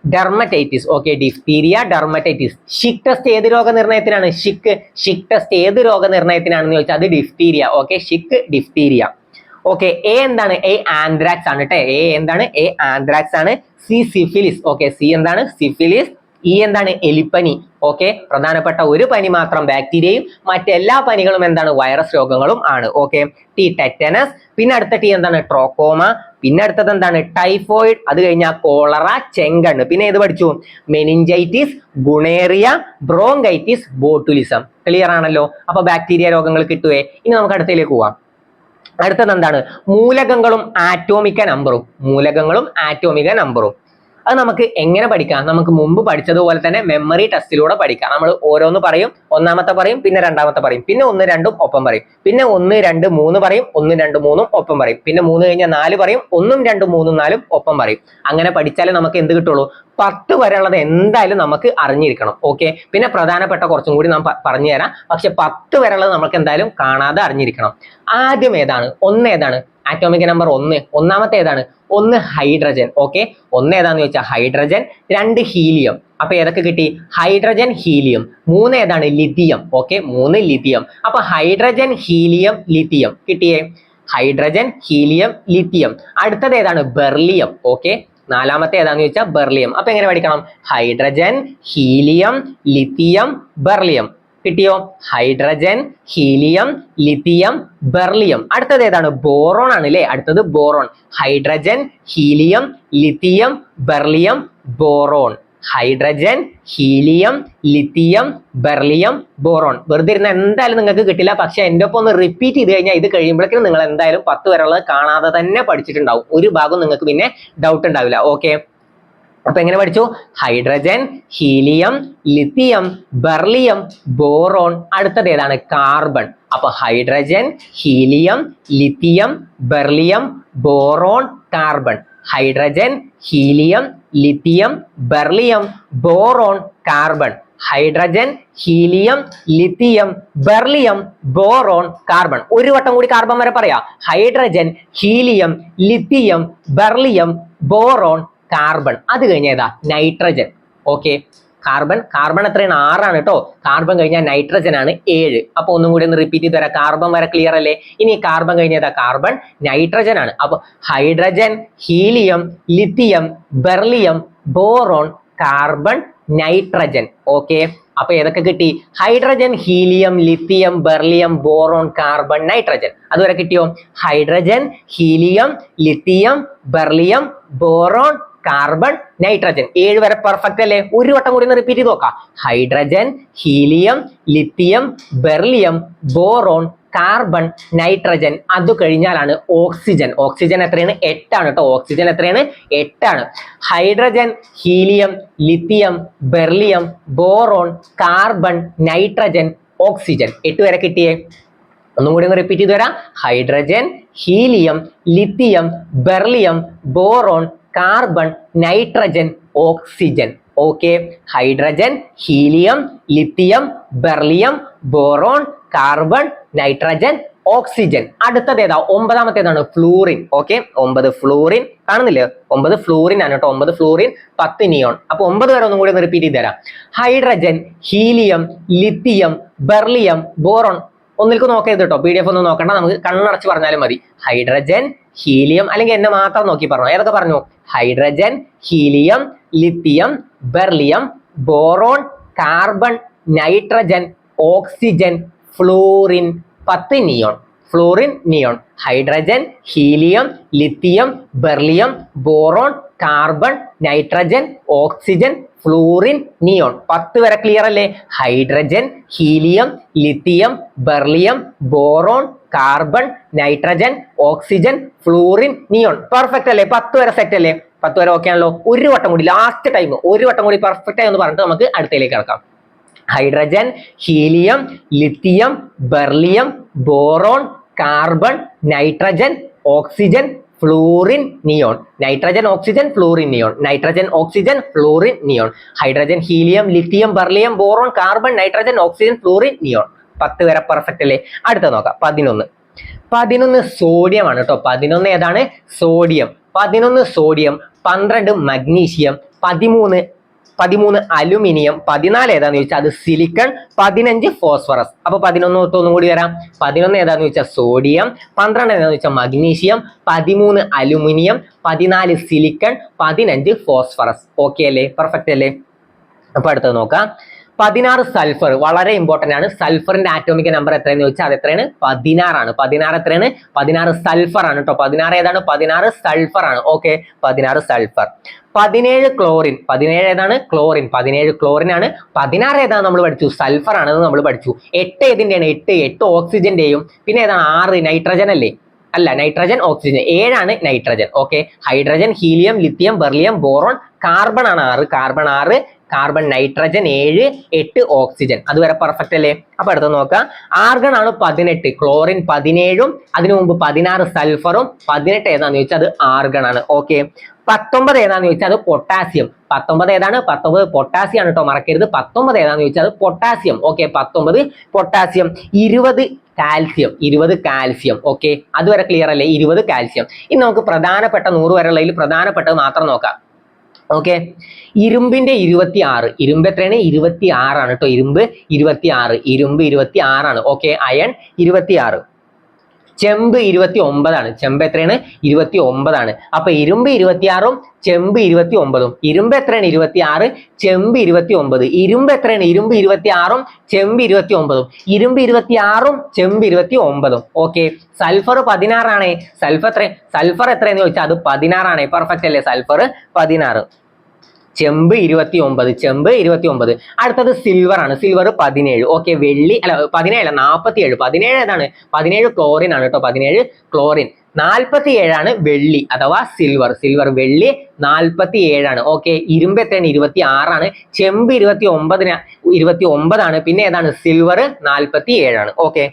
dermatitis okay diphtheria dermatitis Schick test ഏത് രോഗനിർണയത്തിനാണ്? ഷിക്ക് ഷിക് ടെസ്റ്റ് ഏത് രോഗനിർണയത്തിനാണെന്ന് ചോദിച്ചാൽ അത് diphtheria okay Schick diphtheria okay A എന്താണ്? എ ആന്ത്രാക്സ് ആണ് കേട്ടെ എ എന്താണ്? എ ആന്ത്രാക്സ് ആണ്. സി സിഫിലിസ് ഓക്കെ സി എന്താണ്? സിഫിലിസ് ഇ എന്താണ്? എലിപ്പനി ഓക്കെ പ്രധാനപ്പെട്ട ഒരു പനി മാത്രം ബാക്ടീരിയയും മറ്റെല്ലാ പനികളും എന്താണ്? വൈറസ് രോഗങ്ങളും ആണ് ഓക്കെ ടി ടെറ്റനസ് പിന്നെ അടുത്ത ടി എന്താണ്? ട്രോക്കോമ പിന്നെ അടുത്തത് എന്താണ്? ടൈഫോയിഡ് അത് കഴിഞ്ഞാൽ കോളറ ചെങ്കണ്ണ്. പിന്നെ ഏത് പഠിച്ചു? Meningitis gonorrhoea bronchitis botulism clear ആണല്ലോ? അപ്പൊ ബാക്ടീരിയ രോഗങ്ങൾ കിട്ടുവേ. ഇനി നമുക്ക് അടുത്തതിലേക്ക് പോവാം. അടുത്തത് എന്താണ്? മൂലകങ്ങളും ആറ്റോമിക നമ്പറും മൂലകങ്ങളും ആറ്റോമിക നമ്പറും അത് നമുക്ക് എങ്ങനെ പഠിക്കാം? നമുക്ക് മുമ്പ് പഠിച്ചതുപോലെ തന്നെ മെമ്മറി ടെസ്റ്റിലൂടെ പഠിക്കാം. നമ്മൾ ഓരോന്ന് പറയും ഒന്നാമത്തെ പറയും പിന്നെ രണ്ടാമത്തെ പറയും പിന്നെ ഒന്ന് രണ്ടും ഒപ്പം പറയും പിന്നെ ഒന്ന് രണ്ട് മൂന്ന് പറയും ഒന്ന് രണ്ട് മൂന്നും ഒപ്പം പറയും പിന്നെ മൂന്ന് കഴിഞ്ഞാൽ നാല് പറയും ഒന്നും രണ്ടും മൂന്നും നാലും ഒപ്പം പറയും. അങ്ങനെ പഠിച്ചാലേ നമുക്ക് എന്ത് കിട്ടുള്ളൂ? പത്ത് വരെയുള്ളത് എന്തായാലും നമുക്ക് അറിഞ്ഞിരിക്കണം ഓക്കെ പിന്നെ പ്രധാനപ്പെട്ട കുറച്ചും കൂടി നാം പറഞ്ഞു തരാം പക്ഷെ പത്ത് വരെയുള്ളത് നമുക്ക് എന്തായാലും കാണാതെ അറിഞ്ഞിരിക്കണം. ആദ്യം ഏതാണ്? ഒന്ന് ഏതാണ്? ആറ്റോമിക് നമ്പർ ഒന്ന്. ഒന്നാമത്തെ ഏതാണ് ഒന്ന് ഹൈഡ്രജൻ ഓക്കെ ഒന്ന് ഏതാന്ന് ചോദിച്ചാൽ ഹൈഡ്രജൻ രണ്ട് ഹീലിയം അപ്പൊ ഏതൊക്കെ കിട്ടി? ഹൈഡ്രജൻ ഹീലിയം മൂന്ന് ഏതാണ്? ലിഥിയം ഓക്കെ മൂന്ന് ലിഥിയം അപ്പൊ ഹൈഡ്രജൻ ഹീലിയം ലിഥിയം കിട്ടിയേ? ഹൈഡ്രജൻ ഹീലിയം ലിഥിയം അടുത്തത് ഏതാണ്? ബെർലിയം ഓക്കെ നാലാമത്തെ ഏതാന്ന് ചോദിച്ചാൽ ബെർലിയം അപ്പൊ എങ്ങനെ പഠിക്കണം? ഹൈഡ്രജൻ ഹീലിയം ലിത്തിയം ബെർലിയം കിട്ടിയോ? Hydrogen helium lithium beryllium. അടുത്തത് ഏതാണ്? ബോറോൺ ആണ് അല്ലേ അടുത്തത് boron. Hydrogen helium lithium beryllium boron. Hydrogen helium lithium beryllium boron. വെറുതെ ഇരുന്ന എന്തായാലും നിങ്ങൾക്ക് കിട്ടില്ല. പക്ഷെ എന്റെ ഒപ്പം ഒന്ന് റിപ്പീറ്റ് ചെയ്ത് കഴിഞ്ഞാൽ ഇത് കഴിയുമ്പോഴേക്കും നിങ്ങൾ എന്തായാലും പത്ത് വരെയുള്ളത് കാണാതെ തന്നെ പഠിച്ചിട്ടുണ്ടാവും. ഒരു ഭാഗം നിങ്ങൾക്ക് പിന്നെ ഡൗട്ട് ഉണ്ടാവില്ല. ഓക്കെ അപ്പൊ എങ്ങനെ പഠിച്ചു? Hydrogen helium lithium beryllium boron അടുത്തത് ഏതാണ്? കാർബൺ. അപ്പൊ hydrogen helium lithium beryllium boron carbon. Hydrogen helium lithium beryllium boron carbon. Hydrogen helium lithium beryllium boron carbon. ഒരു വട്ടം കൂടി കാർബൺ വരെ പറയാം. Hydrogen helium lithium beryllium boron carbon അത് കഴിഞ്ഞാൽ ഏതാ? നൈട്രജൻ ഓക്കെ കാർബൺ കാർബൺ എത്രയാണ്? ആറാണ് കേട്ടോ. കാർബൺ കഴിഞ്ഞാൽ നൈട്രജൻ ആണ് ഏഴ്. അപ്പൊ ഒന്നും കൂടി ഒന്ന് റിപ്പീറ്റ് ചെയ്ത് തരാം. കാർബൺ വരെ ക്ലിയർ അല്ലേ? ഇനി കാർബൺ കഴിഞ്ഞതാ കാർബൺ നൈട്രജൻ ആണ്. അപ്പൊ hydrogen helium lithium beryllium boron carbon nitrogen okay അപ്പൊ ഏതൊക്കെ കിട്ടി? Hydrogen helium lithium beryllium boron carbon nitrogen അതുവരെ കിട്ടിയോ? Hydrogen helium lithium beryllium boron carbon nitrogen ഏഴ് വരെ പെർഫെക്റ്റ് അല്ലേ? ഒരു വട്ടം കൂടി ഒന്ന് റിപ്പീറ്റ് ചെയ്ത് നോക്കാം. Hydrogen helium lithium beryllium boron carbon nitrogen അത് കഴിഞ്ഞാലാണ് ഓക്സിജൻ ഓക്സിജൻ എത്രയാണ്? എട്ടാണ് കേട്ടോ. ഓക്സിജൻ എത്രയാണ്? എട്ടാണ്. Hydrogen helium lithium beryllium boron carbon nitrogen oxygen എട്ട് വരെ കിട്ടിയേ. ഒന്നും കൂടി ഒന്ന് റിപ്പീറ്റ് ചെയ്ത് വരാം. Hydrogen helium lithium beryllium boron carbon nitrogen oxygen okay hydrogen helium lithium beryllium boron carbon nitrogen oxygen അടുത്തത് ഏതാ? ഒമ്പതാമത്തേതാണ് ഫ്ലൂറിൻ ഓക്കെ ഒമ്പത് ഫ്ലൂറിൻ കാണുന്നില്ലേ? ഒമ്പത് ഫ്ലൂറിൻ ആണ് കേട്ടോ. ഒമ്പത് ഫ്ലൂറിൻ പത്ത് നിയോൺ അപ്പൊ ഒമ്പത് വരെ ഒന്നും കൂടി ഒന്ന് റിപ്പീറ്റ് ചെയ്ത് തരാം. Hydrogen helium lithium beryllium boron ഒന്നിലേക്ക് നോക്കരുത് കേട്ടോ പി ഡി എഫ് ഒന്നും നോക്കണ്ട. നമുക്ക് കണ്ണടച്ച് പറഞ്ഞാലും മതി. ഹൈഡ്രജൻ ഹീലിയം അല്ലെങ്കിൽ എന്നെ മാത്രം നോക്കി പറഞ്ഞു. ഏതൊക്കെ പറഞ്ഞു? Hydrogen helium lithium beryllium boron carbon nitrogen oxygen fluorine പത്ത് neon fluorine neon hydrogen helium lithium beryllium boron carbon nitrogen oxygen fluorine neon പത്ത് വരെ ക്ലിയർ അല്ലേ? Hydrogen helium lithium beryllium boron carbon nitrogen oxygen fluorine neon perfect അല്ലേ? പത്ത് വരെ set അല്ലേ? പത്ത് വരെ ഓക്കെ ആണല്ലോ. ഒരു വട്ടം കൂടി ലാസ്റ്റ് ടൈം ഒരു വട്ടം കൂടി പെർഫെക്റ്റ് ആയി എന്ന് പറഞ്ഞിട്ട് നമുക്ക് അടുത്തയിലേക്ക് കിടക്കാം. Hydrogen helium lithium beryllium boron carbon nitrogen oxygen fluorine neon. Nitrogen oxygen fluorine neon. Nitrogen oxygen fluorine neon. Hydrogen helium lithium beryllium boron carbon nitrogen oxygen fluorine neon. പത്ത് വരെ പെർഫെക്റ്റ് അല്ലേ? അടുത്ത നോക്കാം. പതിനൊന്ന്. പതിനൊന്ന് സോഡിയം ആണ് കേട്ടോ. പതിനൊന്ന് ഏതാണ്? സോഡിയം പതിനൊന്ന് സോഡിയം പന്ത്രണ്ട് മഗ്നീഷ്യം പതിമൂന്ന് പതിമൂന്ന് അലുമിനിയം പതിനാല് ഏതാന്ന് ചോദിച്ചാൽ അത് സിലിക്കൺ പതിനഞ്ച് ഫോസ്ഫറസ് അപ്പൊ പതിനൊന്ന് ഒന്നും കൂടി വരാം. പതിനൊന്ന് ഏതാന്ന് ചോദിച്ചാൽ സോഡിയം പന്ത്രണ്ട് ഏതാന്ന് ചോദിച്ചാൽ മഗ്നീഷ്യം പതിമൂന്ന് അലുമിനിയം പതിനാല് സിലിക്കൺ പതിനഞ്ച് ഫോസ്ഫറസ് ഓക്കെ അല്ലേ? പെർഫെക്റ്റ് അല്ലേ? അപ്പൊ അടുത്തത് നോക്കാം. പതിനാറ് സൾഫർ വളരെ ഇമ്പോർട്ടന്റ് ആണ്. സൾഫറിന്റെ ആറ്റോമിക് നമ്പർ എത്രയെന്ന് ചോദിച്ചാൽ അത് എത്രയാണ്? പതിനാറാണ്. പതിനാറ് എത്രയാണ്? പതിനാറ് സൾഫർ ആണ് കേട്ടോ പതിനാറ് ഏതാണ്? പതിനാറ് സൾഫർ ആണ്. ഓക്കെ പതിനാറ് സൾഫർ. പതിനേഴ് ക്ലോറിൻ. പതിനേഴ് ഏതാണ്? ക്ലോറിൻ. പതിനേഴ് ക്ലോറിൻ ആണ്. പതിനാറ് ഏതാണ് നമ്മൾ പഠിച്ചു? സൾഫർ ആണെന്ന് നമ്മൾ പഠിച്ചു. എട്ട് ഏതിന്റെയാണ്? എട്ട്. എട്ട് ഓക്സിജന്റെയും പിന്നെ ഏതാണ്? ആറ് നൈട്രജൻ അല്ലേ? അല്ല നൈട്രജൻ ഓക്സിജൻ ഏഴാണ് nitrogen okay hydrogen helium lithium beryllium boron carbon ആണ് ആറ്. കാർബൺ ആറ് കാർബൺ നൈട്രജൻ ഏഴ് എട്ട് ഓക്സിജൻ അതുവരെ പെർഫെക്റ്റ് അല്ലേ? അപ്പൊ അടുത്ത് നോക്കാം. ആർഗൺ ആണ് പതിനെട്ട് ക്ലോറിൻ പതിനേഴും അതിനു മുമ്പ് പതിനാറ് സൾഫറും പതിനെട്ട് ഏതാന്ന് ചോദിച്ചാൽ അത് ആർഗൺ ആണ്. ഓക്കെ പത്തൊമ്പത് ഏതാന്ന് ചോദിച്ചാൽ അത് പൊട്ടാസ്യം പത്തൊമ്പത് ഏതാണ്? പത്തൊമ്പത് പൊട്ടാസ്യം ആണ് കേട്ടോ മറക്കരുത്. പത്തൊമ്പത് ഏതാന്ന് ചോദിച്ചാൽ അത് പൊട്ടാസ്യം ഓക്കെ പത്തൊമ്പത് പൊട്ടാസ്യം ഇരുപത് കാൽസ്യം ഇരുപത് കാൽസ്യം ഓക്കെ അതുവരെ ക്ലിയർ അല്ലേ? ഇരുപത് കാൽസ്യം ഇനി നമുക്ക് പ്രധാനപ്പെട്ട നൂറ് വരെയുള്ളതിൽ പ്രധാനപ്പെട്ടത് മാത്രം നോക്കാം. ഓക്കെ ഇരുമ്പിന്റെ ഇരുപത്തി ആറ് ഇരുമ്പ് എത്രയാണ്? ഇരുപത്തി ആറാണ് കേട്ടോ. ഇരുമ്പ് ഇരുപത്തി ആറ് ഇരുമ്പ് ഇരുപത്തി ആറാണ് ഓക്കെ അയൺ ഇരുപത്തി ആറ് ചെമ്പ് ഇരുപത്തി ഒമ്പതാണ് ചെമ്പ് എത്രയാണ്? ഇരുപത്തി ഒമ്പതാണ് അപ്പൊ ഇരുമ്പ് ഇരുപത്തിയാറും ചെമ്പ് ഇരുപത്തി ഒമ്പതും ഇരുമ്പ് എത്രയാണ് ഇരുപത്തി ആറ് ചെമ്പ് ഇരുപത്തി ഒമ്പത് ഇരുമ്പ് എത്രയാണ്? ഇരുമ്പ് ഇരുപത്തി ആറും ചെമ്പ് ഇരുപത്തി ഒമ്പതും ഇരുമ്പ് ഇരുപത്തി ആറും ചെമ്പ് ഇരുപത്തി ഒമ്പതും ഓക്കെ സൾഫർ പതിനാറാണ്. സൾഫർ എത്ര സൾഫർ എത്രയെന്ന് ചോദിച്ചാൽ അത് പതിനാറാണ്. പെർഫെക്റ്റ് അല്ലേ? സൾഫർ പതിനാറ്. ചെമ്പ് ഇരുപത്തി ഒമ്പത് ചെമ്പ് ഇരുപത്തി ഒമ്പത് അടുത്തത് സിൽവർ ആണ്. സിൽവർ പതിനേഴ്. ഓക്കെ വെള്ളി അല്ല പതിനേഴ് നാൽപ്പത്തി ഏഴ് പതിനേഴ് ഏതാണ്? പതിനേഴ് ക്ലോറിൻ ആണ് കേട്ടോ പതിനേഴ് ക്ലോറിൻ നാൽപ്പത്തി ഏഴാണ് വെള്ളി അഥവാ സിൽവർ സിൽവർ വെള്ളി നാൽപ്പത്തി ഏഴാണ് ഓക്കെ ഇരുമ്പ് എത്രയാണ്? ഇരുപത്തി ആറാണ് ചെമ്പ് ഇരുപത്തി ഒമ്പതിന് ഇരുപത്തി ഒമ്പതാണ് പിന്നെ ഏതാണ്? സിൽവർ നാൽപ്പത്തി ഏഴാണ് ഓക്കെ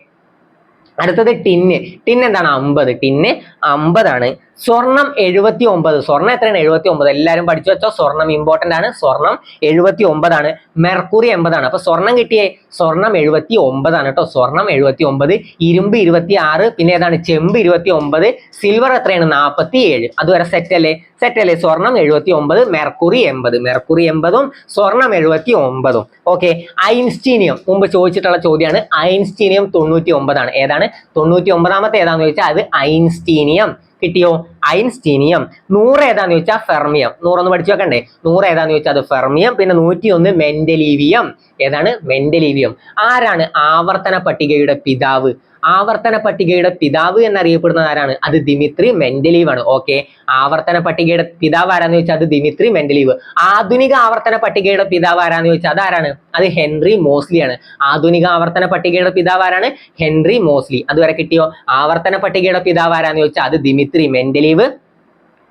അടുത്തത് ടിന്ന്. ടിന്ന് എന്താണ്? അമ്പത്. ടിന്ന് അമ്പതാണ്. സ്വർണം എഴുപത്തി ഒമ്പത് സ്വർണം എത്രയാണ്? എഴുപത്തി ഒമ്പത് എല്ലാവരും പഠിച്ചു വെച്ചോ. സ്വർണം ഇമ്പോർട്ടന്റ് ആണ്. സ്വർണം എഴുപത്തി ഒമ്പതാണ് മെർക്കുറി എൺപതാണ് അപ്പൊ സ്വർണം കിട്ടിയേ? സ്വർണം എഴുപത്തി ഒമ്പതാണ് കേട്ടോ. സ്വർണം എഴുപത്തി ഒമ്പത് ഇരുമ്പ് ഇരുപത്തി ആറ് പിന്നെ ഏതാണ്? ചെമ്പ് ഇരുപത്തി ഒമ്പത് സിൽവർ എത്രയാണ്? നാൽപ്പത്തി ഏഴ് അതുവരെ സെറ്റ് അല്ലേ? സെറ്റ് അല്ലേ? സ്വർണം എഴുപത്തി ഒമ്പത് മെർക്കുറി എൺപത്. മെർക്കുറി എൺപതും സ്വർണം എഴുപത്തി ഒമ്പതും ഓക്കെ ഐൻസ്റ്റീനിയം. മുമ്പ് ചോദിച്ചിട്ടുള്ള ചോദ്യമാണ്. ഐൻസ്റ്റീനിയം തൊണ്ണൂറ്റി ഒമ്പതാണ് ഏതാണ്? തൊണ്ണൂറ്റി ഒമ്പതാമത്തെ ഏതാന്ന് ചോദിച്ചാൽ അത് ഐൻസ്റ്റീനിയം. കിട്ടിയോ ഐൻസ്റ്റീനിയം. നൂറ് ഏതാന്ന് ചോദിച്ചാൽ ഫെർമിയം. നൂറൊന്ന് പഠിച്ചു വെക്കണ്ടേ? നൂറ് ഏതാന്ന് ചോദിച്ചാൽ അത് ഫെർമിയം. പിന്നെ നൂറ്റി ഒന്ന് മെന്റലീവിയം. ഏതാണ്? മെന്റലീവിയം. ആരാണ് ആവർത്തന പട്ടികയുടെ പിതാവ്? ആവർത്തന പട്ടികയുടെ പിതാവ് എന്നറിയപ്പെടുന്നത് ആരാണ്? അത് ദിമിത്രി മെന്റലീവ് ആണ് ഓക്കെ. ആവർത്തന പട്ടികയുടെ പിതാവ് ആരാന്ന് ചോദിച്ചാൽ അത് ദിമിത്രി മെന്റലീവ്. ആധുനിക ആവർത്തന പട്ടികയുടെ പിതാവ് ആരാന്ന് ചോദിച്ചാൽ അത് ആരാണ്? അത് ഹെൻറി മോസ്ലി ആണ് ആധുനിക ആവർത്തന പട്ടികയുടെ പിതാവ് ആരാണ്? Henry Moseley. അതുവരെ കിട്ടിയോ? ആവർത്തന പട്ടികയുടെ പിതാവ് ആരാന്ന് ചോദിച്ചാൽ അത് ദിമിത്രി മെന്റലീവ്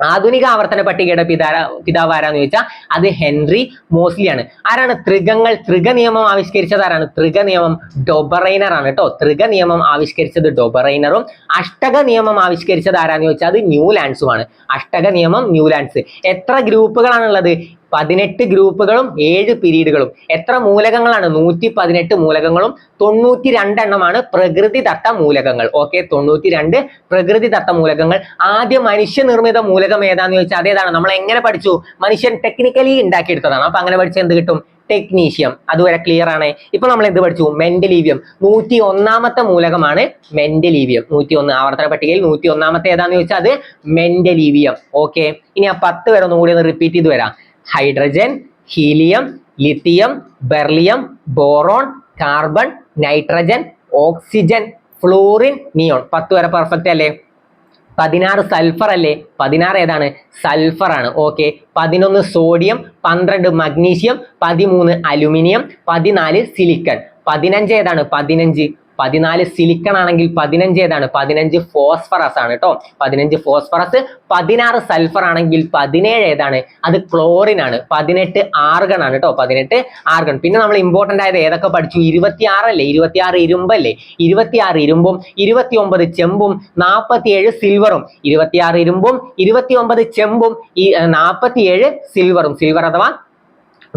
ആധുനിക ആവർത്തന പട്ടികയുടെ പിതാ പിതാവ് ആരാന്ന് ചോദിച്ചാൽ അത് ഹെൻറി മോസ്ലി ആണ് ആരാണ്? ത്രികങ്ങൾ ത്രിക നിയമം ആവിഷ്കരിച്ചത് ആരാണ്? ത്രിക നിയമം ഡൊബറൈനർ ആണ് കേട്ടോ. ത്രിക നിയമം ആവിഷ്കരിച്ചത് ഡൊബറൈനറും അഷ്ടക നിയമം ആവിഷ്കരിച്ചത് ആരാന്ന് ചോദിച്ചാൽ അത് ന്യൂലാൻഡ്സുമാണ് അഷ്ടക നിയമം ന്യൂലാൻഡ്സ്. എത്ര ഗ്രൂപ്പുകളാണുള്ളത് പതിനെട്ട് ഗ്രൂപ്പുകളും ഏഴ് പിരീഡുകളും. എത്ര മൂലകങ്ങളാണ്? നൂറ്റി പതിനെട്ട് മൂലകങ്ങളും തൊണ്ണൂറ്റി രണ്ടെണ്ണമാണ് പ്രകൃതിദത്ത മൂലകങ്ങൾ. ഓക്കെ തൊണ്ണൂറ്റി രണ്ട് പ്രകൃതിദത്ത മൂലകങ്ങൾ. ആദ്യ മനുഷ്യനിർമ്മിത മൂലകം ഏതാന്ന് ചോദിച്ചാൽ അതേതാണ്. നമ്മൾ എങ്ങനെ പഠിച്ചു? മനുഷ്യൻ ടെക്നിക്കലി ഉണ്ടാക്കിയെടുത്തതാണ്. അപ്പൊ അങ്ങനെ പഠിച്ചാൽ എന്ത് കിട്ടും? ടെക്നീഷ്യം അതുവരെ ക്ലിയർ ആണ്. ഇപ്പൊ നമ്മൾ എന്ത് പഠിച്ചു? മെന്റലീവിയം നൂറ്റി ഒന്നാമത്തെ മൂലകമാണ് മെന്റലീവിയം നൂറ്റി ഒന്ന് ആവർത്തന പട്ടികയിൽ നൂറ്റി ഒന്നാമത്തെ ഏതാന്ന് ചോദിച്ചാൽ അത് മെന്റലീവിയം ഓക്കെ ഇനി ആ പത്ത് വരെ ഒന്നുകൂടി ഒന്ന് റിപ്പീറ്റ് ചെയ്ത് വരാം. Hydrogen helium lithium beryllium boron carbon nitrogen oxygen fluorine neon. പത്ത് വരെ പെർഫെക്റ്റ് അല്ലേ? പതിനാറ് സൾഫർ അല്ലേ? പതിനാറ് ഏതാണ്? സൾഫർ ആണ്. ഓക്കെ പതിനൊന്ന് സോഡിയം പന്ത്രണ്ട് മഗ്നീഷ്യം പതിമൂന്ന് അലുമിനിയം പതിനാല് സിലിക്കൺ. പതിനഞ്ച് ഏതാണ്? പതിനഞ്ച്. പതിനാല് സിലിക്കൺ ആണെങ്കിൽ പതിനഞ്ച് ഏതാണ്? പതിനഞ്ച് ഫോസ്ഫറസ് ആണ് കേട്ടോ പതിനഞ്ച് ഫോസ്ഫറസ് പതിനാറ് സൾഫർ ആണെങ്കിൽ പതിനേഴ് ഏതാണ്? അത് ക്ലോറിൻ ആണ്. പതിനെട്ട് ആർഗൺ ആണ് കേട്ടോ പതിനെട്ട് ആർഗൺ പിന്നെ നമ്മൾ ഇമ്പോർട്ടന്റ് ആയത് ഏതൊക്കെ പഠിച്ചു? ഇരുപത്തിയാറല്ലേ ഇരുപത്തിയാറ് ഇരുമ്പല്ലേ ഇരുപത്തിയാറ് ഇരുമ്പും ഇരുപത്തി ഒമ്പത് ചെമ്പും നാൽപ്പത്തിയേഴ് സിൽവറും ഇരുപത്തിയാറ് ഇരുമ്പും ഇരുപത്തി ഒമ്പത് ചെമ്പും ഈ നാൽപ്പത്തിയേഴ് സിൽവറും സിൽവർ അഥവാ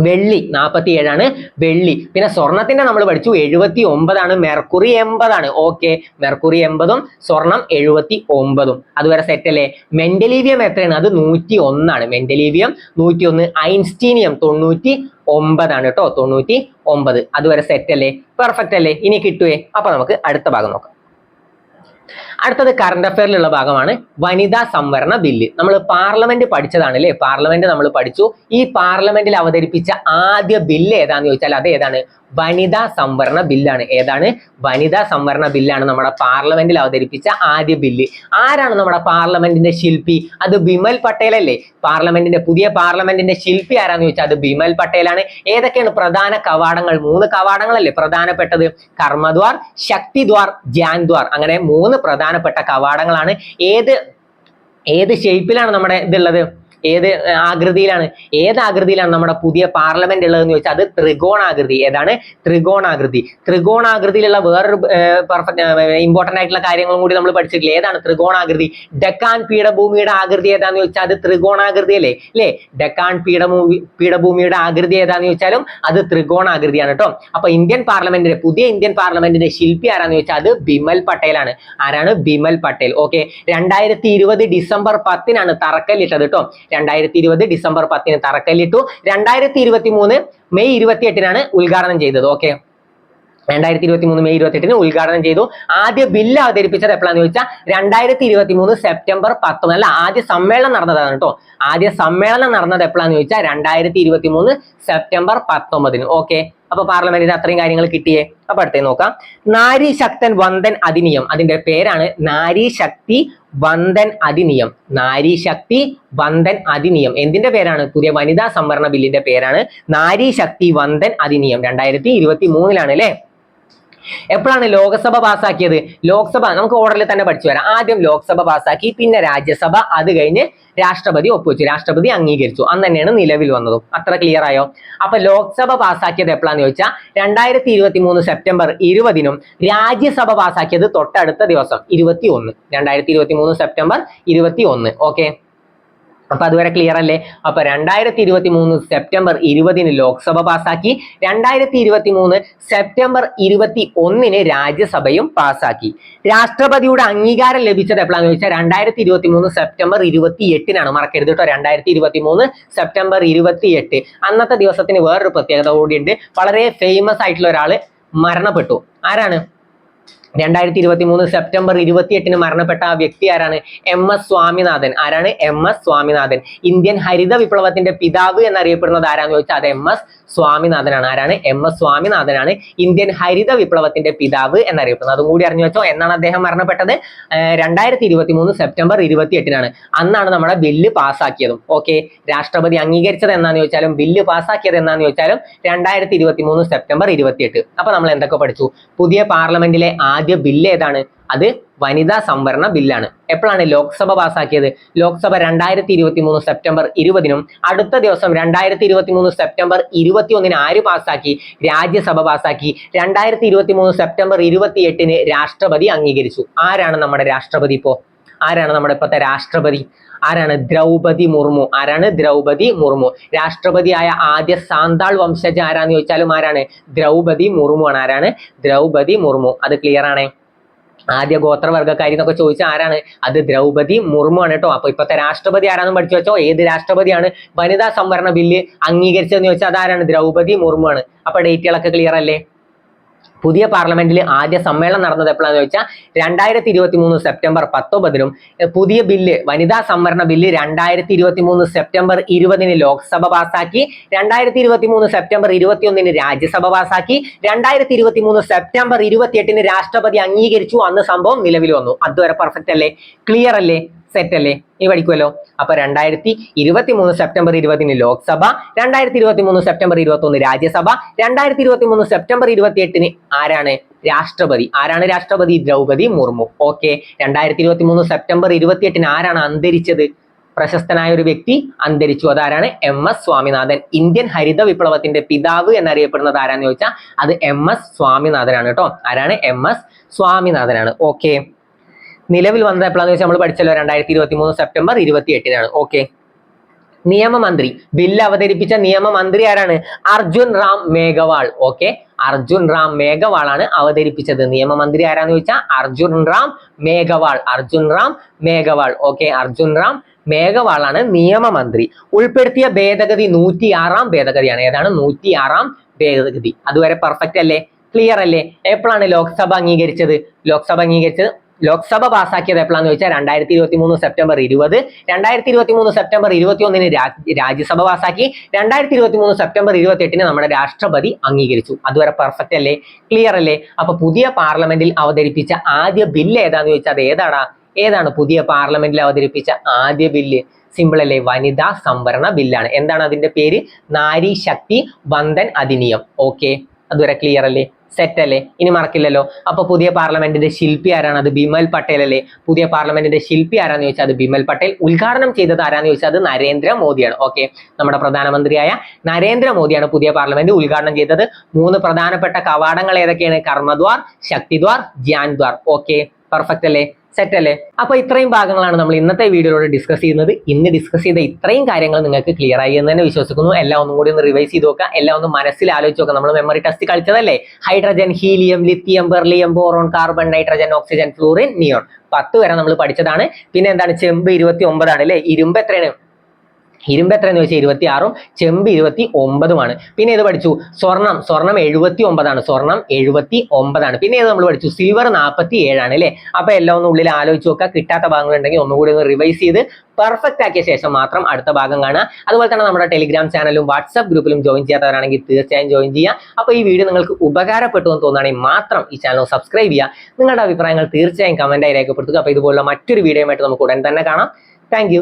വെള്ളി നാൽപ്പത്തി ഏഴാണ് വെള്ളി. പിന്നെ സ്വർണത്തിന്റെ നമ്മൾ പഠിച്ചു എഴുപത്തി ഒമ്പതാണ് മെർക്കുറി എൺപതാണ്. ഓക്കെ. മെർക്കുറി എൺപതും സ്വർണം എഴുപത്തി ഒമ്പതും അതുവരെ സെറ്റ് അല്ലേ? മെന്റലീവിയം എത്രയാണ്? അത് നൂറ്റി ഒന്നാണ് മെന്റലീവിയം നൂറ്റി ഒന്ന് ഐൻസ്റ്റീനിയം തൊണ്ണൂറ്റി ഒമ്പതാണ് കേട്ടോ. തൊണ്ണൂറ്റി ഒമ്പത് അതുവരെ സെറ്റ് അല്ലേ? പെർഫെക്റ്റ് അല്ലേ? ഇനി കിട്ടുവേ? അപ്പൊ നമുക്ക് അടുത്ത ഭാഗം നോക്കാം. അടുത്തത് കറണ്ട് അഫയറിലുള്ള ഭാഗമാണ് വനിതാ സംവരണ ബില്ല്. നമ്മൾ പാർലമെന്റ് പഠിച്ചതാണ് അല്ലേ പാർലമെന്റ് നമ്മൾ പഠിച്ചു. ഈ പാർലമെന്റിൽ അവതരിപ്പിച്ച ആദ്യ ബില്ല് ഏതാന്ന് ചോദിച്ചാൽ അത് ഏതാണ്? വനിതാ സംവരണ ബില്ലാണ്. ഏതാണ്? വനിതാ സംവരണ ബില്ലാണ് നമ്മുടെ പാർലമെന്റിൽ അവതരിപ്പിച്ച ആദ്യ ബില്ല്. ആരാണ് നമ്മുടെ പാർലമെന്റിന്റെ ശില്പി? അത് ബിമൽ പട്ടേൽ അല്ലേ പാർലമെന്റിന്റെ പുതിയ പാർലമെന്റിന്റെ ശില്പി ആരാന്ന് ചോദിച്ചാൽ അത് ബിമൽ പട്ടേലാണ്. ഏതൊക്കെയാണ് പ്രധാന കവാടങ്ങൾ? മൂന്ന് കവാടങ്ങളല്ലേ പ്രധാനപ്പെട്ടത്. കർമ്മദ്വാർ ശക്തിദ്വാർ ജാൻദ്വാർ അങ്ങനെ മൂന്ന് പ്രധാനപ്പെട്ട കവാടങ്ങളാണ്. ഏത് ഏത് ഷേപ്പിലാണ് നമ്മുടെ ഇതുള്ളത്? ഏത് ആകൃതിയിലാണ്? ഏത് ആകൃതിയിലാണ് നമ്മുടെ പുതിയ പാർലമെന്റ് ഉള്ളതെന്ന് ചോദിച്ചാൽ അത് ത്രികോണാകൃതി ഏതാണ്? ത്രികോണാകൃതി ത്രികോണാകൃതിയിലുള്ള വേറൊരു പെർഫെക്റ്റ് ഇമ്പോർട്ടന്റ് ആയിട്ടുള്ള കാര്യങ്ങളും കൂടി നമ്മൾ പഠിച്ചിട്ടില്ല? ഏതാണ് ത്രികോണാകൃതി ഡെക്കാൻ പീഠഭൂമിയുടെ ആകൃതി ഏതാന്ന് ചോദിച്ചാൽ അത് ത്രികോണാകൃതി അല്ലേ? അല്ലേ ഡെക്കാൻ പീഠഭൂമി പീഠഭൂമിയുടെ ആകൃതി ഏതാന്ന് ചോദിച്ചാലും അത് ത്രികോണാകൃതിയാണ് കേട്ടോ. അപ്പൊ ഇന്ത്യൻ പാർലമെന്റിന്റെ പുതിയ ഇന്ത്യൻ പാർലമെന്റിന്റെ ശില്പി ആരാന്ന് ചോദിച്ചാൽ അത് ബിമൽ പട്ടേലാണ്. ആരാണ്? ബിമൽ പട്ടേൽ. ഓക്കെ. രണ്ടായിരത്തി ഇരുപത് ഡിസംബർ പത്തിനാണ് തറക്കല്ലിട്ടത് കേട്ടോ. രണ്ടായിരത്തി ഇരുപത് ഡിസംബർ പത്തിന് തറക്കല്ലിട്ടു. രണ്ടായിരത്തി ഇരുപത്തി മൂന്ന് മെയ് ഇരുപത്തി എട്ടിനാണ് ഉദ്ഘാടനം ചെയ്തത്. ഓക്കെ രണ്ടായിരത്തി ഇരുപത്തി മൂന്ന് മെയ് ഇരുപത്തി എട്ടിന് ഉദ്ഘാടനം ചെയ്തു. ആദ്യ ബില്ല് അവതരിപ്പിച്ചത് എപ്പോഴാന്ന് ചോദിച്ചാൽ രണ്ടായിരത്തി ഇരുപത്തി മൂന്ന് സെപ്റ്റംബർ പത്തൊമ്പത് അല്ല ആദ്യ സമ്മേളനം നടന്നതാണ് കേട്ടോ ആദ്യ സമ്മേളനം നടന്നത് എപ്പോഴാന്ന് ചോദിച്ചാൽ രണ്ടായിരത്തി ഇരുപത്തി മൂന്ന് സെപ്റ്റംബർ പത്തൊമ്പതിന്. ഓക്കെ അപ്പൊ പാർലമെന്റിന് അത്രയും കാര്യങ്ങൾ കിട്ടിയേ? അപ്പൊ അടുത്തേ നോക്കാം. നാരി ശക്തൻ വന്ദൻ അധിനിയം. അതിന്റെ പേരാണ് നാരി ശക്തി വന്ദൻ അധിനിയം. നാരി ശക്തി വന്ദൻ അധിനിയം. എന്തിന്റെ പേരാണ്? പുതിയ വനിതാ സംവരണ ബില്ലിന്റെ പേരാണ് നാരി ശക്തി വന്ദൻ അധിനിയം. രണ്ടായിരത്തി ഇരുപത്തി മൂന്നിലാണ് അല്ലെ? എപ്പോഴാണ് ലോക്സഭ പാസ്സാക്കിയത്? ലോക്സഭ നമുക്ക് ഓർഡറിൽ തന്നെ പഠിച്ചു വരാം. ആദ്യം ലോക്സഭ പാസ്സാക്കി പിന്നെ രാജ്യസഭ. അത് കഴിഞ്ഞ് രാഷ്ട്രപതി ഒപ്പുവെച്ചു. രാഷ്ട്രപതി അംഗീകരിച്ചു. അന്ന് തന്നെയാണ് നിലവിൽ വന്നതും. അത്ര ക്ലിയർ ആയോ? അപ്പൊ ലോക്സഭ പാസ്സാക്കിയത് എപ്പോഴാന്ന് ചോദിച്ചാൽ രണ്ടായിരത്തി ഇരുപത്തി മൂന്ന് സെപ്റ്റംബർ ഇരുപതിനും രാജ്യസഭ പാസ്സാക്കിയത് തൊട്ടടുത്ത ദിവസം ഇരുപത്തി ഒന്ന് രണ്ടായിരത്തി ഇരുപത്തി മൂന്ന് സെപ്റ്റംബർ ഇരുപത്തി ഒന്ന് ഓക്കെ അപ്പൊ അതുവരെ ക്ലിയർ അല്ലേ? അപ്പൊ രണ്ടായിരത്തി ഇരുപത്തി മൂന്ന് സെപ്റ്റംബർ ഇരുപതിന് ലോക്സഭ പാസാക്കി രണ്ടായിരത്തി ഇരുപത്തി മൂന്ന് സെപ്റ്റംബർ ഇരുപത്തി ഒന്നിന് രാജ്യസഭയും പാസാക്കി രാഷ്ട്രപതിയുടെ അംഗീകാരം ലഭിച്ചത് എപ്പോഴാന്ന് ചോദിച്ചാൽ രണ്ടായിരത്തി ഇരുപത്തി മൂന്ന് സെപ്റ്റംബർ ഇരുപത്തി എട്ടിനാണ് മറക്കരുത് കേട്ടോ രണ്ടായിരത്തി ഇരുപത്തി മൂന്ന് സെപ്റ്റംബർ ഇരുപത്തി എട്ട് അന്നത്തെ ദിവസത്തിന് വേറൊരു പ്രത്യേകത കൂടിയുണ്ട്. വളരെ ഫേമസ് ആയിട്ടുള്ള ഒരാൾ മരണപ്പെട്ടു. ആരാണ്? രണ്ടായിരത്തി ഇരുപത്തി മൂന്ന് സെപ്റ്റംബർ ഇരുപത്തി എട്ടിന് മരണപ്പെട്ട ആ വ്യക്തി ആരാണ്? M S Swaminathan. ആരാണ്? M S Swaminathan. ഇന്ത്യൻ ഹരിത വിപ്ലവത്തിന്റെ പിതാവ് എന്നറിയപ്പെടുന്നത് ആരാന്ന് ചോദിച്ചാൽ അത് എം എസ് സ്വാമിനാഥനാണ്. ആരാണ്? എം എസ് സ്വാമിനാഥനാണ്. ഇന്ത്യൻ ഹരിത വിപ്ലവത്തിന്റെ പിതാവ് എന്നറിയപ്പെടുന്നത്. അതും കൂടി അറിഞ്ഞു വെച്ചോ എന്നാണ് അദ്ദേഹം മരണപ്പെട്ടത്? രണ്ടായിരത്തി ഇരുപത്തി മൂന്ന് സെപ്റ്റംബർ ഇരുപത്തി എട്ടിനാണ് അന്നാണ് നമ്മുടെ ബില്ല് പാസ്സാക്കിയതും. ഓക്കെ രാഷ്ട്രപതി അംഗീകരിച്ചത് എന്നാന്ന് ചോദിച്ചാലും ബില്ല് പാസ്സാക്കിയത് എന്നാന്ന് ചോദിച്ചാലും രണ്ടായിരത്തി ഇരുപത്തി മൂന്ന് സെപ്റ്റംബർ ഇരുപത്തി എട്ട് അപ്പൊ നമ്മൾ എന്തൊക്കെ പഠിച്ചു? പുതിയ പാർലമെന്റിലെ ആദ്യ ബില്ല് ഏതാണ്? അത് വനിതാ സംവരണ ബില്ലാണ്. എപ്പോഴാണ് ലോക്സഭ പാസ്സാക്കിയത്? ലോക്സഭ രണ്ടായിരത്തി ഇരുപത്തി മൂന്ന് സെപ്റ്റംബർ ഇരുപതിനും അടുത്ത ദിവസം രണ്ടായിരത്തി ഇരുപത്തി മൂന്ന് സെപ്റ്റംബർ ഇരുപത്തി ഒന്നിന് ആര് പാസ്സാക്കി? രാജ്യസഭ പാസ്സാക്കി. രണ്ടായിരത്തി ഇരുപത്തി മൂന്ന് സെപ്റ്റംബർ ഇരുപത്തി എട്ടിന് രാഷ്ട്രപതി അംഗീകരിച്ചു. ആരാണ് നമ്മുടെ രാഷ്ട്രപതി ഇപ്പോ? ആരാണ് നമ്മുടെ ഇപ്പോഴത്തെ രാഷ്ട്രപതി? ആരാണ് ദ്രൗപതി മുർമു? ആരാണ് ദ്രൗപതി മുർമു? രാഷ്ട്രപതിയായ ആദ്യ സാന്താൾ വംശജ ആരാന്ന് ചോദിച്ചാലും ആരാണ്? ദ്രൗപതി മുർമു ആണ് ആരാണ്? ദ്രൗപതി മുർമു. അത് ക്ലിയർ ആണേ? ആദ്യ ഗോത്രവർഗക്കാരി എന്നൊക്കെ ചോദിച്ചാൽ ആരാണ്? അത് ദ്രൗപതി മുർമു ആണ് കേട്ടോ. അപ്പൊ ഇപ്പത്തെ രാഷ്ട്രപതി ആരാണെന്ന് പഠിച്ചു വെച്ചോ? ഏത് രാഷ്ട്രപതിയാണ്? വനിതാ സംവരണ ബില്ല് അംഗീകരിച്ചതെന്ന് ചോദിച്ചാൽ അതാരാണ്? ദ്രൗപതി മുർമു ആണ്. അപ്പൊ ഡേറ്റുകളൊക്കെ ക്ലിയർ അല്ലേ? പുതിയ പാർലമെന്റിൽ ആദ്യ സമ്മേളനം നടന്നത് എപ്പോഴാന്ന് ചോദിച്ചാൽ രണ്ടായിരത്തി ഇരുപത്തി മൂന്ന് സെപ്റ്റംബർ പത്തൊമ്പതിനും പുതിയ ബില്ല് വനിതാ സംവരണ ബില്ല് രണ്ടായിരത്തി ഇരുപത്തി മൂന്ന് സെപ്റ്റംബർ ഇരുപതിന് ലോക്സഭ പാസാക്കി രണ്ടായിരത്തി ഇരുപത്തി മൂന്ന് സെപ്റ്റംബർ ഇരുപത്തി ഒന്നിന് രാജ്യസഭ പാസാക്കി രണ്ടായിരത്തി ഇരുപത്തി മൂന്ന് സെപ്റ്റംബർ ഇരുപത്തി എട്ടിന് രാഷ്ട്രപതി അംഗീകരിച്ചു അന്ന് സംഭവം നിലവിൽ വന്നു. അതുവരെ പെർഫെക്റ്റ് അല്ലേ? ക്ലിയർ അല്ലേ? സെറ്റ് അല്ലേ? ഈ പഠിക്കുമല്ലോ അപ്പൊ രണ്ടായിരത്തി ഇരുപത്തി മൂന്ന് സെപ്റ്റംബർ ഇരുപതിന് ലോക്സഭ രണ്ടായിരത്തി ഇരുപത്തി മൂന്ന് സെപ്റ്റംബർ ഇരുപത്തി ഒന്ന് രാജ്യസഭ രണ്ടായിരത്തി ഇരുപത്തി മൂന്ന് സെപ്റ്റംബർ ഇരുപത്തി എട്ടിന് ആരാണ് രാഷ്ട്രപതി? ആരാണ് രാഷ്ട്രപതി? ദ്രൗപതി മുർമു. ഓക്കെ രണ്ടായിരത്തി ഇരുപത്തി മൂന്ന് സെപ്റ്റംബർ ഇരുപത്തി എട്ടിന് ആരാണ് അന്തരിച്ചത്? പ്രശസ്തനായ ഒരു വ്യക്തി അന്തരിച്ചു. അതാരാണ്? M S Swaminathan. ഇന്ത്യൻ ഹരിത വിപ്ലവത്തിന്റെ പിതാവ് എന്നറിയപ്പെടുന്നത് ആരാന്ന് ചോദിച്ചാൽ അത് എം എസ് സ്വാമിനാഥനാണ് കേട്ടോ. ആരാണ്? M S സ്വാമിനാഥനാണ്. ഓക്കെ നിലവിൽ വന്നത് എപ്പോഴാന്ന് വെച്ചാൽ നമ്മൾ പഠിച്ചല്ലോ രണ്ടായിരത്തി ഇരുപത്തി മൂന്ന് സെപ്റ്റംബർ ഇരുപത്തി എട്ടിനാണ് ഓക്കെ നിയമമന്ത്രി ബില്ല് അവതരിപ്പിച്ച നിയമമന്ത്രി ആരാണ്? അർജുൻ റാം മേഘവാൾ. ഓക്കെ അർജുൻ റാം മേഘവാൾ ആണ് അവതരിപ്പിച്ചത്. നിയമമന്ത്രി ആരാന്ന് ചോദിച്ചാൽ അർജുൻ റാം മേഘവാൾ. അർജുൻ റാം മേഘവാൾ. ഓക്കെ അർജുൻ റാം മേഘവാൾ ആണ് നിയമമന്ത്രി. ഉൾപ്പെടുത്തിയ ഭേദഗതി നൂറ്റി ആറാം ഭേദഗതിയാണ്. ഏതാണ്? നൂറ്റി ആറാം ഭേദഗതി. അതുവരെ പെർഫെക്റ്റ് അല്ലേ? ക്ലിയർ അല്ലേ? എപ്പോഴാണ് ലോക്സഭ അംഗീകരിച്ചത്? ലോക്സഭ അംഗീകരിച്ചത് ലോക്സഭ പാസ്സാക്കിയത് എപ്പോഴാന്ന് ചോദിച്ചാൽ രണ്ടായിരത്തി ഇരുപത്തി മൂന്ന് സെപ്റ്റംബർ ഇരുപത് രണ്ടായിരത്തി ഇരുപത്തി മൂന്ന് സെപ്റ്റംബർ ഇരുപത്തി ഒന്നിന് രാജ്യസഭ പാസ്സാക്കി രണ്ടായിരത്തി ഇരുപത്തി മൂന്ന് സെപ്റ്റംബർ ഇരുപത്തി എട്ടിന് നമ്മുടെ രാഷ്ട്രപതി അംഗീകരിച്ചു. അതുവരെ പെർഫെക്റ്റ് അല്ലേ? ക്ലിയർ അല്ലേ? അപ്പൊ പുതിയ പാർലമെന്റിൽ അവതരിപ്പിച്ച ആദ്യ ബില്ല് ഏതാന്ന് ചോദിച്ചാൽ അത് ഏതാടാ? ഏതാണ് പുതിയ പാർലമെന്റിൽ അവതരിപ്പിച്ച ആദ്യ ബില്ല് സിമ്പിൾ അല്ലേ? വനിതാ സംവരണ ബില്ലാണ് എന്താണ് അതിന്റെ പേര്? നാരി ശക്തി വന്ദൻ അധിനിയം. ഓക്കെ അതുവരെ ക്ലിയർ അല്ലേ? സെറ്റ് അല്ലേ? ഇനി മറക്കില്ലല്ലോ അപ്പൊ പുതിയ പാർലമെന്റിന്റെ ശില്പി ആരാണ്? അത് ബിമൽ പട്ടേൽ അല്ലേ? പുതിയ പാർലമെന്റിന്റെ ശില്പി ആരാന്ന് ചോദിച്ചാൽ അത് ബിമൽ പട്ടേൽ. ഉദ്ഘാടനം ചെയ്തത് ആരാന്ന് ചോദിച്ചാൽ അത് നരേന്ദ്ര മോദിയാണ് ഓക്കെ നമ്മുടെ പ്രധാനമന്ത്രിയായ നരേന്ദ്ര മോദിയാണ് പുതിയ പാർലമെന്റ് ഉദ്ഘാടനം ചെയ്തത്. മൂന്ന് പ്രധാനപ്പെട്ട കവാടങ്ങൾ ഏതൊക്കെയാണ്? കർമ്മദ്വാർ ശക്തിദ്വാർ ജ്ഞാൻദ്വാർ. ഓക്കെ പെർഫെക്റ്റ് അല്ലേ? സെറ്റ് അല്ലേ? അപ്പൊ ഇത്രയും ഭാഗങ്ങളാണ് നമ്മൾ ഇന്നത്തെ വീഡിയോയിലൂടെ ഡിസ്കസ് ചെയ്യുന്നത്. ഇന്ന് ഡിസ്കസ് ചെയ്ത ഇത്രയും കാര്യങ്ങൾ നിങ്ങൾക്ക് ക്ലിയർ ആയി എന്ന് തന്നെ വിശ്വസിക്കുന്നു. എല്ലാം ഒന്നും കൂടി ഒന്ന് റിവൈസ് ചെയ്ത് നോക്കുക. എല്ലാം ഒന്ന് മനസ്സിൽ ആലോചിച്ച് നോക്കുക. നമ്മൾ memory test കളിച്ചതല്ലേ? Hydrogen helium lithium beryllium boron carbon nitrogen oxygen fluorine neon പത്ത് വരെ നമ്മൾ പഠിച്ചതാണ്. പിന്നെ എന്താണ്? ചെമ്പ് ഇരുപത്തി ഒമ്പതാണ് അല്ലേ? ഇരുമ്പ് എത്രയാണ്? ഇരുമ്പ് എന്ന് വെച്ചാൽ ഇരുപത്തി ആറും ചെമ്പ് ഇരുപത്തി ഒമ്പതുമാണ് പിന്നെ ഇത് പഠിച്ചു? സ്വർണം. സ്വർണം എഴുപത്തി ഒമ്പതാണ് സ്വർണം എഴുപത്തി ഒമ്പതാണ് പിന്നെ ഇത് നമ്മൾ പഠിച്ചു? സിൽവർ നാൽപ്പത്തി ഏഴാണ് അല്ലേ? അപ്പൊ എല്ലാം ഒന്ന് ഉള്ളിൽ ആലോചിച്ച് നോക്കുക. കിട്ടാത്ത ഭാഗങ്ങൾ ഉണ്ടെങ്കിൽ ഒന്നുകൂടി ഒന്ന് റിവൈസ് ചെയ്ത് പെർഫെക്റ്റ് ആക്കിയ ശേഷം മാത്രം അടുത്ത ഭാഗം കാണുക. അതുപോലെ തന്നെ നമ്മുടെ ടെലിഗ്രാം ചാനലും വാട്സ്ആപ്പ് ഗ്രൂപ്പിലും ജോയിൻ ചെയ്യാത്തവരാണെങ്കിൽ തീർച്ചയായും ജോയിൻ ചെയ്യുക. അപ്പോൾ ഈ വീഡിയോ നിങ്ങൾക്ക് ഉപകാരപ്പെട്ടു എന്ന് തോന്നുകയാണെങ്കിൽ മാത്രം ഈ ചാനൽ സബ്സ്ക്രൈബ് ചെയ്യുക. നിങ്ങളുടെ അഭിപ്രായങ്ങൾ തീർച്ചയായും കമന്റായി രേഖപ്പെടുത്തുക. അപ്പോൾ ഇതുപോലുള്ള മറ്റൊരു വീഡിയോയുമായിട്ട് നമുക്ക് ഉടൻ തന്നെ കാണാം. താങ്ക്